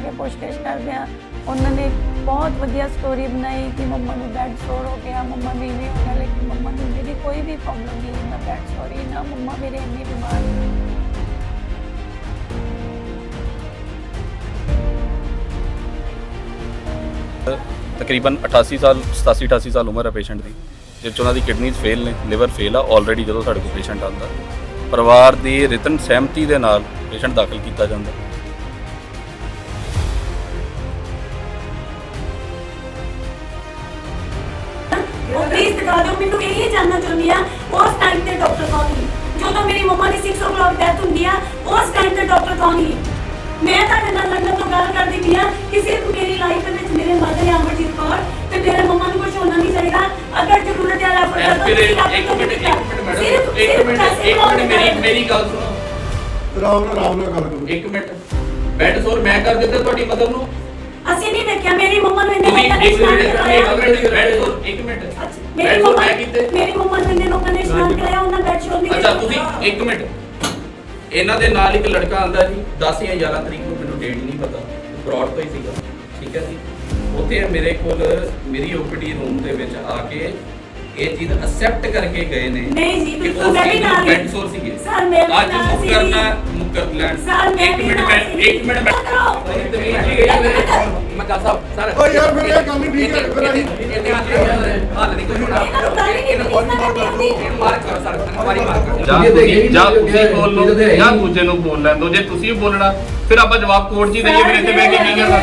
ਨੂੰ ਜਾ ਕੇ ਪੁੱਛਗਿੱਛ ਕਰਦੇ ਆ ਉਹਨਾਂ ਨੇ ਬਹੁਤ ਵਧੀਆ ਸਟੋਰੀ ਬਣਾਈ ਕਿ ਮੰਮਾ ਨੂੰ ਬੈਡ ਸੋਰ ਹੋ ਗਿਆ, ਮੰਮਾ ਨੂੰ ਇਵੇਂ ਹੋ ਗਿਆ ਲੇਕਿਨ ਮੰਮਾ ਨੂੰ ਮੇਰੀ ਕੋਈ ਵੀ ਪ੍ਰੋਬਲਮ ਨਹੀਂ ਨਾ ਬੈਡ ਸੋਰੀ ਨਾ ਮੰਮਾ ਮੇਰੇ ਇੰਨੇ ਬਿਮਾਰ ਤਕਰੀਬਨ 88 ਸਾਲ 87 88 ਸਾਲ ਉਮਰ ਹੈ ਪੇਸ਼ੈਂਟ ਦੀ। ਜਿਸ 'ਚ ਉਹਨਾਂ ਦੀ ਕਿਡਨੀਜ਼ ਫੇਲ ਨੇ ਲਿਵਰ ਫੇਲ ਆ ਆਲਰੇਡੀ ਜਦੋਂ ਸਾਡੇ ਕੋਲ ਪੇਸ਼ੈਂਟ ਆਉਂਦਾ। ਪਰਿਵਾਰ ਦੀ ਰਿਤਨ ਸਹਿਮਤੀ ਦੇ ਨਾਲ ਪੇਸ਼ੈਂਟ ਦਾਖਲ ਕੀਤਾ ਜਾਂਦਾ। ਮੈਨੂੰ ਇਹ ਜਾਣਨਾ ਚਾਹੁੰਦੀ ਆ ਉਸ ਟਾਈਮ ਤੇ ਡਾਕਟਰ ਕੌਣ ਸੀ? ਜਦੋਂ ਮੇਰੀ ਮੰਮਾ ਦੀ 6 o'clock ਡੈਥ ਹੁੰਦੀ ਆ ਉਸ ਟਾਈਮ ਤੇ ਡਾਕਟਰ ਕੌਣ ਸੀ? ਮੈਂ ਤੁਹਾਡੇ ਨਾਲ ਲੱਗਣ ਤੋਂ ਗੱਲ ਕਰਦੀ ਪਈ ਆ ਕਿ ਸਿਰਫ ਮੇਰੀ ਲਾਈਫ ਦੇ ਵਿੱਚ ਮੇਰੇ ਮਦਰ ਅਮਰਜੀਤ ਕੌਰ ਤੇ ਮੇਰੇ ਮੰਮਾ ਨੂੰ ਕੁਝ ਹੋਣਾ ਨਹੀਂ ਚਾਹੀਦਾ। ਅਗਰ ਜ਼ਰੂਰਤ ਹੈ ਰੈਫਰ ਕਰ ਫਿਰ ਇੱਕ ਮਿੰਟ ਇੱਕ ਮਿੰਟ ਮੈਡਮ ਇੱਕ ਮਿੰਟ ਇੱਕ ਮਿੰਟ ਮੇਰੀ ਮੇਰੀ ਗੱਲ ਸੁਣੋ। ਰਾਮ ਨਾਲ ਰਾਮ ਨਾਲ ਗੱਲ ਕਰੋ। ਇੱਕ ਮਿੰਟ। ਬੈਡ ਸੋਰ ਮੈਂ ਕਰ ਦਿੱਤਾ ਤੁਹਾਡੀ ਮਦਰ ਨੂੰ। ਵੇਖਿਆ ਮੇਰੀ ਮੰਮਾ ਨੂੰ ਇੰਨੇ ਤੁਸੀਂ ਲੋਕਾਂ ਨੇ ਇੱਕ ਇਸ਼ਨਾਨ ਮਿੰਟ ਇੱਕ ਕਰਾਇਆ। ਇੱਕ ਮਿੰਟ ਅੱਛਾ, ਮੇਰੀ ਸੋਰ ਮੰਮਾ ਮੈਂ ਕੀਤੇ ਮੇਰੀ ਮੰਮਾ ਨੂੰ ਇੰਨੇ ਲੋਕਾਂ ਨੇ ਇਸ਼ਨਾਨ ਕਰਾਇਆ ਉਹਨਾਂ ਬੈਡ ਸ਼ੋਰ ਨਹੀਂ ਅੱਛਾ ਤੁਸੀਂ ਇੱਕ ਮਿੰਟ ਇਹਨਾਂ ਦੇ ਨਾਲ ਇੱਕ ਲੜਕਾ ਆਂਦਾ ਜੀ 10 ਜਾਂ 11 ਤਰੀਕ ਨੂੰ ਮੈਨੂੰ ਡੇਟ ਨਹੀਂ ਪਤਾ ਬ੍ਰੌਡ ਤੋਂ ਹੀ ਸੀਗਾ ਠੀਕ ਹੈ ਜੀ ਉੱਥੇ ਮੇਰੇ ਕੋਲ ਮੇਰੀ ਓਪੀਡੀ ਰੂਮ ਦੇ ਵਿੱਚ ਆ ਕੇ ਇਹ ਚੀਜ਼ ਅਸੈਪਟ ਕਰਕੇ ਗਏ ਨੇ ਨਹੀਂ ਜੀ, ਬਿਲਕੁਲ ਮੈਂ ਵੀ ਨਾਲ ਹੀ। ਬੈਡ ਸੋਰ ਸੀਗੇ ਸਰ, ਮੈਂ ਵੀ ਅੱਜ ਨਾਲ ਮੁੱਕ ਸੀ। ਕਰਨਾ ਮੁੱਕਰ ਲੈਣ ਸਰ, ਮੈਂ ਇੱਕ ਵੀ ਮਿੰਟ ਨਾਲ ਮੈਂ ਸੀ। ਇੱਕ ਮਿੰਟ ਮੈਂ ਕਰੋ। ਮੈਂ ਗੱਲ ਸਾਹਿਬ ਸਰ ਓ ਯਾਰ ਫਿਰ ਇਹ ਕੰਮ ਨਹੀਂ ਠੀਕ ਹੈ ਫਿਰ ਅਸੀਂ ਹਾਲ ਨਹੀਂ ਕੋਈ ਹੋਣਾ। ਇਹਨਾਂ ਨੂੰ ਗੱਲ ਹੀ ਨਹੀਂ ਕੀਤੀ, ਇਹਨਾਂ ਨੇ ਕੀਤੀ। ਇਹਨੂੰ ਮਾਰ ਕਰੋ ਸਰ। ਹਮਾਰੀ ਮਾਰ ਕਰੋ। ਜਾਂ ਤੁਸੀਂ ਜਾਂ ਤੁਸੀਂ ਬੋਲ ਲਓ ਜਾਂ ਦੂਜੇ ਨੂੰ ਬੋਲ ਲੈਣ ਦਿਓ। ਜੇ ਤੁਸੀਂ ਵੀ ਬੋਲਣਾ ਫਿਰ ਆਪਾਂ ਜਵਾਬ ਕੋਰਟ ਜੀ ਦਈਏ ਫਿਰ ਇੱਥੇ ਬਹਿ ਕੇ ਕੀ ਕਰਨਾ?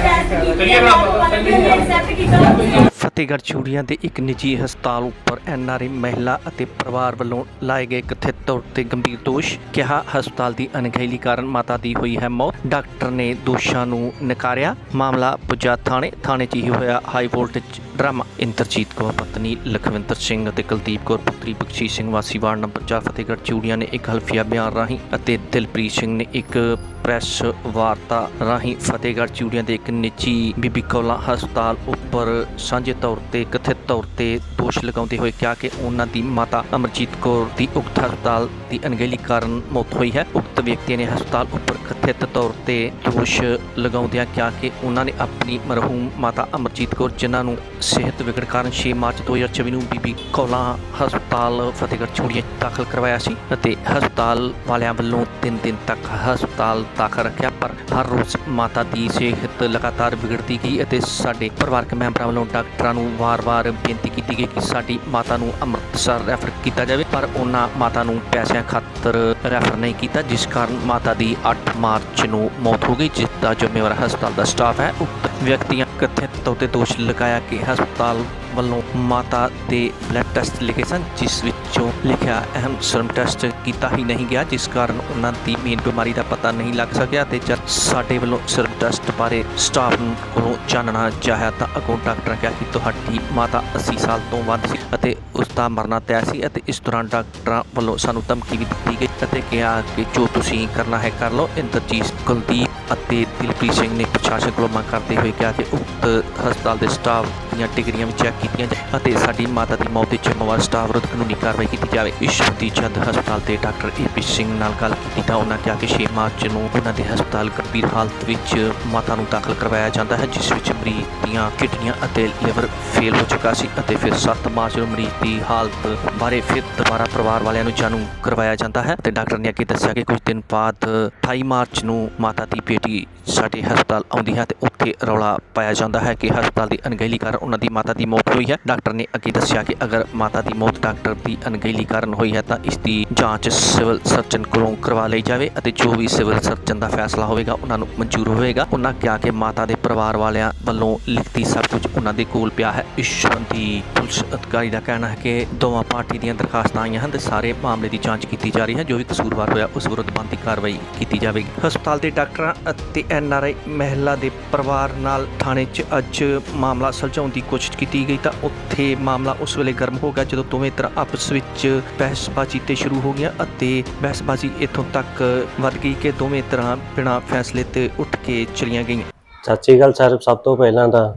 ਚਲਿਏ ਫਿਰ ਆਪਾਂ Accept ਕੀਤਾ। ਫਤਿਹਗੜ੍ਹ ਚੂੜੀਆਂ ਦੇ ਇੱਕ ਨਿੱਜੀ ਹਸਪਤਾਲ ਉੱਪਰ ਐਨਆਰਆਈ ਮਹਿਲਾ ਅਤੇ ਪਰਿਵਾਰ ਵੱਲੋਂ ਲਾਏ ਗਏ ਕਥਿਤ ਤੌਰ ਤੇ ਗੰਭੀਰ ਦੋਸ਼ ਕਿਹਾ ਹਸਪਤਾਲ ਦੀ ਅਣਗਹਿਲੀ ਕਾਰਨ ਮਾਤਾ ਦੀ ਹੋਈ ਹੈ ਮੌਤ। ਡਾਕਟਰ ਨੇ ਦੋਸ਼ਾਂ ਨੂੰ ਨਕਾਰਿਆ। ਮਾਮਲਾ ਪੁੱਜਾ ਥਾਣੇ ਥਾਣੇ 'ਚ ਹੀ ਹੋਇਆ high voltage drama Inderjit Kaur, ਪਤਨੀ ਲਖਵਿੰਦਰ ਸਿੰਘ ਅਤੇ ਕੁਲਦੀਪ ਕੌਰ, ਪੁੱਤਰੀ ਬਖਸ਼ੀਸ਼ ਸਿੰਘ ਵਾਸੀ, ਵਾਰਡ ਨੰਬਰ 4 ਫਤਿਹਗੜ੍ਹ ਚੂੜੀਆਂ ਨੇ ਇੱਕ ਹਲਫੀਆ ਬਿਆਨ ਰਾਹੀਂ ਅਤੇ ਦਿਲਪ੍ਰੀਤ ਸਿੰਘ ਨੇ ਇੱਕ ਪ੍ਰੈਸ ਵਾਰਤਾ ਰਾਹੀਂ ਫਤਿਹਗੜ੍ਹ ਚੂੜੀਆਂ ਦੇ ਇੱਕ ਨਿੱਜੀ ਬੀਬੀ ਕੌਲਾ ਹਸਪਤਾਲ ਉੱਪਰ ਸਾਂਝੇ ਤੌਰ ਤੇ ਕਥਿਤ ਤੌਰ ਤੇ ਦੋਸ਼ ਲਗਾਉਂਦੇ ਹੋਏ ਕਿਹਾ ਕਿ ਉਹਨਾਂ ਦੀ ਮਾਤਾ ਅਮਰਜੀਤ ਕੌਰ ਦੀ ਉਕਤ ਹਸਪਤਾਲ ਦੀ ਅਣਗਹਿਲੀ ਕਾਰਨ ਮੌਤ ਹੋਈ ਹੈ। ਉਕਤ ਵਿਅਕਤੀ ਨੇ ਹਸਪਤਾਲ ਉੱਪਰ ਕਥਿਤ ਤੌਰ ਤੇ ਦੋਸ਼ ਲਗਾਉਂਦਿਆਂ ਕਿਹਾ ਕਿ ਉਹਨਾਂ ਨੇ ਆਪਣੀ ਮਰਹੂਮ ਮਾਤਾ ਅਮਰਜੀਤ ਕੌਰ, ਜਿਨ੍ਹਾਂ ਨੂੰ ਸਿਹਤ ਵਿਗੜ ਕਾਰਨ 6 ਮਾਰਚ 2024 ਨੂੰ ਬੀਬੀ ਕੌਲਾ ਹਸਪਤਾਲ ਫਤਿਹਗੜ੍ਹ ਛੋੜੀਆਂ ਦਾਖਲ ਕਰਵਾਇਆ ਸੀ ਅਤੇ ਹਸਪਤਾਲ ਵਾਲਿਆਂ ਵੱਲੋਂ 3 ਦਿਨ ਤੱਕ ਹਸਪਤਾਲ ਦਾਖਲ ਰੱਖਿਆ, ਪਰ ਹਰ ਰੋਜ਼ ਮਾਤਾ ਦੀ ਸਿਹਤ ਲਗਾਤਾਰ ਵਿਗੜਦੀ ਗਈ ਅਤੇ ਸਾਡੇ ਪਰਿਵਾਰਕ ਮੈਂਬਰਾਂ ਵੱਲੋਂ ਡਾਕਟਰਾਂ ਨੂੰ ਵਾਰ-ਵਾਰ ਬੇਨਤੀ ਕੀਤੀ ਗਈ ਕਿ ਸਾਡੀ ਮਾਤਾ ਨੂੰ ਅੰਮ੍ਰਿਤਸਰ ਰੈਫਰ ਕੀਤਾ ਜਾਵੇ, ਪਰ ਉਹਨਾਂ ਮਾਤਾ ਨੂੰ ਪੈਸਿਆਂ ਖਾਤਰ ਰੈਫਰ ਨਹੀਂ ਕੀਤਾ, ਜਿਸ ਕਾਰਨ ਮਾਤਾ ਦੀ 8 ਮਾਰਚ ਨੂੰ ਮੌਤ ਹੋ ਗਈ, ਜਿਸ ਦਾ ਜ਼ਿੰਮੇਵਾਰ ਹਸਪਤਾਲ ਦਾ ਸਟਾਫ ਹੈ, ਉਕਤ ਵਿਅਕਤੀਆਂ ਕਥਿਤ ਤੌਰ ਤੇ ਦੋਸ਼ ਲਗਾਇਆ ਕਿ ਹਸਪਤਾਲ ਵੱਲੋਂ ਮਾਤਾ ਦੇ ਬਲੱਡ ਟੈਸਟ ਲਿਖੇ ਸਨ, ਜਿਸ ਵਿੱਚੋਂ ਲਿਖਿਆ ਅਹਿਮ ਸਰਮ ਟੈਸਟ ਕੀਤਾ ਹੀ ਨਹੀਂ ਗਿਆ, ਜਿਸ ਕਾਰਨ ਉਹਨਾਂ ਦੀ ਮੇਨ ਬਿਮਾਰੀ ਦਾ ਪਤਾ ਨਹੀਂ ਲੱਗ ਸਕਿਆ ਤੇ ਜਦ ਸਾਡੇ ਵੱਲੋਂ ਸਰਮ ਟੈਸਟ ਬਾਰੇ ਸਟਾਫ ਕੋਲੋਂ ਜਾਣਨਾ ਚਾਹਿਆ ਤਾਂ ਅਗੋਂ ਡਾਕਟਰ ਕਿਹਾ ਕਿ ਤੁਹਾਡੀ ਮਾਤਾ 80 ਸਾਲ ਤੋਂ ਵੱਧ ਸੀ ਅਤੇ ਉਸ ਦਾ ਮਰਨਾ ਤੈਅ ਸੀ ਅਤੇ ਇਸ ਦੌਰਾਨ ਡਾਕਟਰਾਂ ਵੱਲੋਂ ਸਾਨੂੰ ਧਮਕੀ ਵੀ ਦਿੱਤੀ ਗਈ ਅਤੇ ਕਿਹਾ ਕਿ ਜੋ ਤੁਸੀਂ ਕਰਨਾ ਹੈ ਕਰ ਲਓ। ਇੰਦਰਜੀਤ ਕੁਲਦੀਪ ਅਤੇ ਦਿਲਪ੍ਰੀਤ ਸਿੰਘ ਨੇ ਪ੍ਰਸ਼ਾਸਨ ਕੋਲੋਂ ਮੰਗ ਕਰਦੇ ਹੋਏ ਕਿਹਾ ਕਿ ਉਕਤ ਹਸਪਤਾਲ ਦੇ ਸਟਾਫ ਦੀਆਂ ਡਿਗਰੀਆਂ ਵੀ ਚੈੱਕ ਕੀਤੀਆਂ ਜਾਣ ਅਤੇ ਸਾਡੀ ਮਾਤਾ ਦੀ ਮੌਤ ਦੇ ਜ਼ਿੰਮੇਵਾਰ ਸਟਾਫ ਵਿਰੁੱਧ ਕਾਨੂੰਨੀ ਕਾਰਵਾਈ ਕੀਤੀ ਜਾਵੇ। ਇਸ਼ਵਤੀ ਚੰਦ ਹਸਪਤਾਲ ਦੇ ਡਾਕਟਰ ਏਪੀ ਸਿੰਘ ਨਾਲ ਗੱਲ ਕੀਤੀ ਤਾਂ ਉਹਨਾਂ ਕਿਹਾ ਕਿ 6 ਮਾਰਚ ਨੂੰ ਉਹਨਾਂ ਦੇ ਹਸਪਤਾਲ ਗੰਭੀਰ ਹਾਲਤ ਵਿੱਚ ਮਾਤਾ ਨੂੰ ਦਾਖਲ ਕਰਵਾਇਆ ਜਾਂਦਾ ਹੈ, ਜਿਸ ਵਿੱਚ ਮਰੀਜ਼ ਦੀਆਂ ਕਿਡਨੀਆਂ ਅਤੇ ਲਿਵਰ ਫੇਲ ਹੋ ਚੁੱਕਾ ਸੀ ਅਤੇ ਫਿਰ 7 ਮਾਰਚ ਨੂੰ ਮਰੀਜ਼ ਦੀ ਹਾਲਤ ਬਾਰੇ ਫਿਰ ਦੁਬਾਰਾ ਪਰਿਵਾਰ ਵਾਲਿਆਂ ਨੂੰ ਜਾਣੂ ਕਰਵਾਇਆ ਜਾਂਦਾ ਹੈ। ਤੇ ਡਾਕਟਰ ਨੇ ਅੱਗੇ ਦੱਸਿਆ ਕਿ ਕੁਝ ਦਿਨ ਬਾਅਦ 28 ਮਾਰਚ ਨੂੰ ਮਾਤਾ ਦੀ ਬੇਟੀ ਸਾਡੇ ਹਸਪਤਾਲ ਆਉਂਦੀ ਹੈ ਤੇ ਉੱਥੇ ਰੌਲਾ ਪਾਇਆ ਜਾਂਦਾ ਹੈ ਕਿ ਹਸਪਤਾਲ ਦੀ ਅਣਗਹਿਲੀ ਕਾਰਨ ਉਹਨਾਂ ਦੀ ਮਾਤਾ ਦੀ ਮੌਤ ਹੋਈ ਹੈ। ਡਾਕਟਰ ਨੇ ਅੱਗੇ ਦੱਸਿਆ ਕਿ ਅਗਰ ਮਾਤਾ ਦੀ ਮੌਤ ਡਾਕਟਰ ਦੀ ਅਣਗਹਿਲੀ ਕਾਰਨ ਹੋਈ ਹੈ ਤਾਂ ਇਸ ਦੀ ਜਾਂਚ ਸਿਵਲ ਸਰਜਨ ਕੋਲੋਂ ਕਰਵਾ ਲਈ ਜਾਵੇ ਅਤੇ ਜੋ ਵੀ ਸਿਵਲ ਸਰਜਨ ਦਾ ਫੈਸਲਾ ਹੋਵੇਗਾ, ਉਹਨਾਂ ਨੂੰ ਮਨਜ਼ੂਰ ਹੋਵੇਗਾ। ਉਹਨਾਂ ਕਿਹਾ ਕਿ ਮਾਤਾ ਦੇ ਪਰਿਵਾਰ ਵਾਲਿਆਂ ਵੱਲੋਂ ਲਿਖਤੀ ਸਭ ਕੁਝ ਉਹਨਾਂ ਦੇ ਕੋਲ ਪਿਆ ਹੈ। ਇਸ ਸੰਬੰਧੀ ਪੁਲਿਸ ਅਧਿਕਾਰੀ ਦਾ ਕਹਿਣਾ ਹੈ ਕਿ ਦੋਵਾਂ ਪਾਰਟੀ ਦੀਆਂ ਦਰਖਾਸਤਾਂ ਆਈਆਂ ਹਨ ਤੇ ਸਾਰੇ ਮਾਮਲੇ ਦੀ ਜਾਂਚ ਕੀਤੀ ਜਾ ਰਹੀ ਹੈ। ਜੋ ਵੀ ਕਸੂਰਵਾਰ ਹੋਇਆ, ਉਸ ਵਿਰੁੱਧ ਬਣਦੀ ਕਾਰਵਾਈ ਕੀਤੀ ਜਾਵੇਗੀ। ਹਸਪਤਾਲ ਦੇ ਡਾਕਟਰਾਂ ਅਤੇ ਐਨ ਆਰ ਆਈ ਮਹਿਲਾ ਦੇ ਪਰਿਵਾਰ ਨਾਲ ਥਾਣੇ 'ਚ ਅੱਜ ਮਾਮਲਾ ਸੁਲਝਾਉਣ ਦੀ ਕੋਸ਼ਿਸ਼ ਕੀਤੀ ਗਈ ਤਾਂ ਉੱਥੇ ਮਾਮਲਾ ਉਸ ਵੇਲੇ ਗਰਮ ਹੋ ਗਿਆ ਜਦੋਂ ਦੋਵੇਂ ਤਰ੍ਹਾਂ ਆਪਸ ਵਿੱਚ ਬਹਿਸਬਾਜ਼ੀ ਤੇ ਸ਼ੁਰੂ ਹੋ ਗਈਆਂ ਅਤੇ ਬਹਿਸਬਾਜ਼ੀ ਇੱਥੋਂ ਤੱਕ ਵੱਧ ਗਈ ਕਿ ਦੋਵੇਂ ਤਰ੍ਹਾਂ ਬਿਨਾਂ ਫੈਸਲੇ ਤੇ ਉੱਠ ਕੇ ਚਲੀਆਂ ਗਈਆਂ। ਸਤਿ ਸ਼੍ਰੀ ਅਕਾਲ ਸਰ, ਸਭ ਤੋਂ ਪਹਿਲਾਂ ਤਾਂ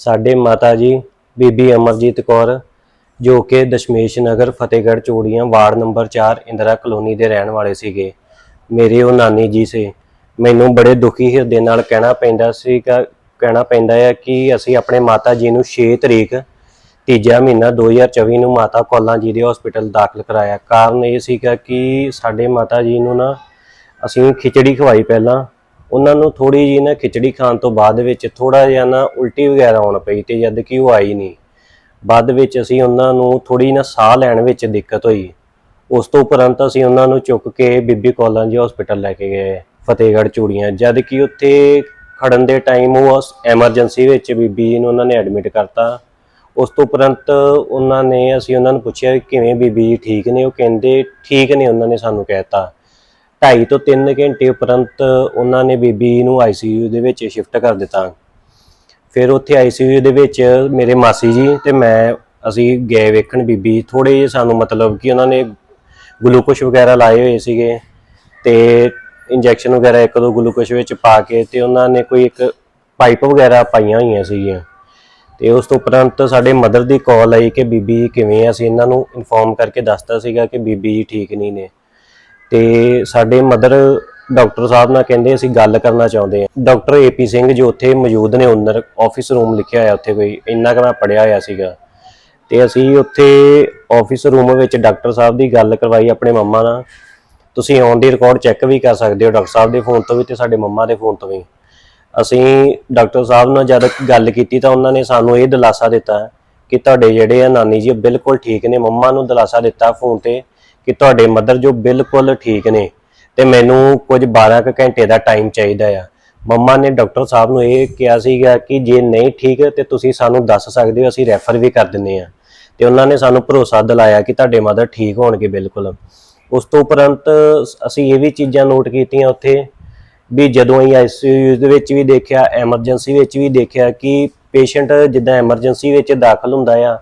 ਸਾਡੇ ਮਾਤਾ ਜੀ, ਬੀਬੀ ਅਮਰਜੀਤ ਕੌਰ, ਜੋ ਕਿ Dashmesh Nagar, Fatehgarh, Chorian, ward number 4 Indira colony ਦੇ ਰਹਿਣ ਵਾਲੇ ਸੀਗੇ। ਮੇਰੇ ਉਹ ਨਾਨੀ ਜੀ ਸੇ। ਮੈਨੂੰ ਬੜੇ ਦੁਖੀ ਹਿਰਦੇ ਨਾਲ ਕਹਿਣਾ ਪੈਂਦਾ ਸੀ ਕਹਿਣਾ ਪੈਂਦਾ ਹੈ ਕਿ ਅਸੀਂ ਆਪਣੇ ਮਾਤਾ ਜੀ ਨੂੰ 6 ਤਰੀਕ, ਤੀਜਾ ਮਹੀਨਾ 2024 ਨੂੰ ਮਾਤਾ ਕੌਲਾਂ ਜੀ ਦੇ ਹਸਪੀਟਲ ਦਾਖਲ ਕਰਾਇਆ। ਕਾਰਨ ਇਹ ਸੀਗਾ ਕਿ ਸਾਡੇ ਮਾਤਾ ਜੀ ਨੂੰ ਨਾ ਅਸੀਂ ਖਿਚੜੀ ਖਵਾਈ ਪਹਿਲਾਂ। ਉਹਨਾਂ ਨੂੰ ਥੋੜੀ ਜੀ ਨਾ ਖਿਚੜੀ ਖਾਣ ਤੋਂ ਬਾਅਦ ਵਿੱਚ ਥੋੜਾ ਜਿਹਾ ਨਾ ਉਲਟੀ ਵਗੈਰਾ ਆਉਣ ਪਈ ਤੇ ਜਦ ਕਿ ਉਹ ਆਈ ਨਹੀਂ। ਬਾਅਦ ਵਿੱਚ ਅਸੀਂ ਉਹਨਾਂ ਨੂੰ ਥੋੜੀ ਨਾ ਸਾਹ ਲੈਣ ਵਿੱਚ ਦਿੱਕਤ ਹੋਈ। ਉਸ ਤੋਂ ਉਪਰੰਤ ਅਸੀਂ ਉਹਨਾਂ ਨੂੰ ਚੁੱਕ ਕੇ ਬੀਬੀ ਕੌਲਾਂ ਜੀ ਹਸਪੀਟਲ ਲੈ ਕੇ ਗਏ। ਫਤਿਹਗੜ੍ਹ ਚੂੜੀਆਂ, ਜਦ ਕਿ ਉੱਥੇ ਖੜਨ ਦੇ ਟਾਈਮ ਉਹ ਐਮਰਜੈਂਸੀ ਵਿੱਚ ਬੀਬੀ ਜੀ ਨੂੰ ਉਹਨਾਂ ਨੇ ਐਡਮਿਟ ਕਰਤਾ। ਉਸ ਤੋਂ ਉਪਰੰਤ ਉਹਨਾਂ ਨੇ, ਅਸੀਂ ਉਹਨਾਂ ਨੂੰ ਪੁੱਛਿਆ ਕਿਵੇਂ ਬੀਬੀ ਜੀ ਠੀਕ ਨੇ, ਉਹ ਕਹਿੰਦੇ ਠੀਕ ਨੇ, ਉਹਨਾਂ ਨੇ ਸਾਨੂੰ ਕਹਿਤਾ ਢਾਈ ਤੋਂ 3 ਘੰਟੇ ਉਪਰੰਤ ਉਹਨਾਂ ਨੇ ਬੀਬੀ ਨੂੰ ਆਈਸੀਯੂ ਦੇ ਵਿੱਚ ਸ਼ਿਫਟ ਕਰ ਦਿੱਤਾ। ਫਿਰ ਉੱਥੇ ਆਈਸੀਯੂ ਦੇ ਵਿੱਚ ਮੇਰੇ ਮਾਸੀ ਜੀ ਤੇ ਮੈਂ, ਅਸੀਂ ਗਏ ਵੇਖਣ ਬੀਬੀ ਥੋੜੇ ਜਿਹੇ ਸਾਨੂੰ ਮਤਲਬ ਕਿ ਉਹਨਾਂ ਨੇ ਗਲੂਕੋਸ਼ ਵਗੈਰਾ ਲਾਏ ਹੋਏ ਸੀਗੇ ਤੇ ਇੰਜੈਕਸ਼ਨ ਵਗੈਰਾ ਇੱਕ ਦੋ ਗਲੂਕੋਸ਼ ਵਿੱਚ ਪਾ ਕੇ ਤੇ ਉਹਨਾਂ ਨੇ ਕੋਈ ਇੱਕ ਪਾਈਪ ਵਗੈਰਾ ਪਾਈਆਂ ਹੋਈਆਂ ਸੀਗੀਆਂ। ਤੇ ਉਸ ਤੋਂ ਉਪਰੰਤ ਸਾਡੇ ਮਦਰ ਦੀ ਕਾਲ ਆਈ ਕਿ ਬੀਬੀ ਜੀ ਕਿਵੇਂ ਆ? ਅਸੀਂ ਇਹਨਾਂ ਨੂੰ ਇਨਫੋਰਮ ਕਰਕੇ ਦੱਸਤਾ ਸੀਗਾ ਕਿ ਬੀਬੀ ਜੀ ਠੀਕ ਨਹੀਂ ਨੇ। ਤੇ ਸਾਡੇ ਮਦਰ ਡਾਕਟਰ ਸਾਹਿਬ ਨਾਲ ਕਹਿੰਦੇ ਅਸੀਂ ਗੱਲ ਕਰਨਾ ਚਾਹੁੰਦੇ ਹਾਂ। ਡਾਕਟਰ ਏਪੀ ਸਿੰਘ ਜੋ ਉੱਥੇ ਮੌਜੂਦ ਨੇ ਓਨਰ ਆਫਿਸ ਰੂਮ ਲਿਖਿਆ ਹੋਇਆ ਉੱਥੇ ਕੋਈ, ਇੰਨਾ ਕੁ ਮੈਂ ਪੜਿਆ ਹੋਇਆ ਸੀਗਾ। ਤੇ ਅਸੀਂ ਉੱਥੇ ਆਫਿਸ ਰੂਮ ਵਿੱਚ ਡਾਕਟਰ ਸਾਹਿਬ ਦੀ ਗੱਲ ਕਰਵਾਈ ਆਪਣੇ ਮੰਮਾ ਨਾਲ। ਤੁਸੀਂ ਔਨ ਦੀ ਰਿਕਾਰਡ ਚੈੱਕ ਵੀ ਕਰ ਸਕਦੇ ਹੋ ਡਾਕਟਰ ਸਾਹਿਬ ਦੇ ਫੋਨ ਤੋਂ ਵੀ ਤੇ ਸਾਡੇ ਮੰਮਾ ਦੇ ਫੋਨ ਤੋਂ ਵੀ। ਅਸੀਂ ਡਾਕਟਰ ਸਾਹਿਬ ਨਾਲ ਜਦ ਗੱਲ ਕੀਤੀ ਤਾਂ ਉਹਨਾਂ ਨੇ ਸਾਨੂੰ ਇਹ ਦਿਲਾਸਾ ਦਿੱਤਾ ਕਿ ਤੁਹਾਡੇ ਜਿਹੜੇ ਆ ਨਾਨੀ ਜੀ ਬਿਲਕੁਲ ਠੀਕ ਨੇ। ਮੰਮਾ ਨੂੰ ਦਿਲਾਸਾ ਦਿੱਤਾ ਫੋਨ ਤੇ ਕਿ ਤੁਹਾਡੇ ਮਦਰ ਜੋ ਬਿਲਕੁਲ ਠੀਕ ਨੇ ਤੇ ਮੈਨੂੰ ਕੁਝ 12 ਕੁ ਘੰਟੇ ਦਾ ਟਾਈਮ ਚਾਹੀਦਾ ਆ। ਮੰਮਾ ਨੇ ਡਾਕਟਰ ਸਾਹਿਬ ਨੂੰ ਇਹ ਕਿਹਾ ਸੀਗਾ ਕਿ ਜੇ ਨਹੀਂ ਠੀਕ ਤੇ ਤੁਸੀਂ ਸਾਨੂੰ ਦੱਸ ਸਕਦੇ ਹੋ, ਅਸੀਂ ਰੈਫਰ ਵੀ ਕਰ ਦਿੰਨੇ ਆ। ਤੇ ਉਹਨਾਂ ਨੇ ਸਾਨੂੰ ਭਰੋਸਾ ਦਿਲਾਇਆ ਕਿ ਤੁਹਾਡੇ ਮਦਰ ਠੀਕ ਹੋਣਗੇ ਬਿਲਕੁਲ। ਉਸ ਤੋਂ ਉਪਰੰਤ ਅਸੀਂ ਇਹ ਵੀ ਚੀਜ਼ਾਂ ਨੋਟ ਕੀਤੀਆਂ ਉੱਥੇ ਵੀ ਜਦੋਂ ਅਸੀਂ ਆਈਸੀਯੂ ਦੇ ਵਿੱਚ ਵੀ ਦੇਖਿਆ, ਐਮਰਜੈਂਸੀ ਵਿੱਚ ਵੀ ਦੇਖਿਆ ਕਿ ਪੇਸ਼ੈਂਟ ਜਿੱਦਾਂ ਐਮਰਜੈਂਸੀ ਵਿੱਚ ਦਾਖਲ ਹੁੰਦਾ ਆ,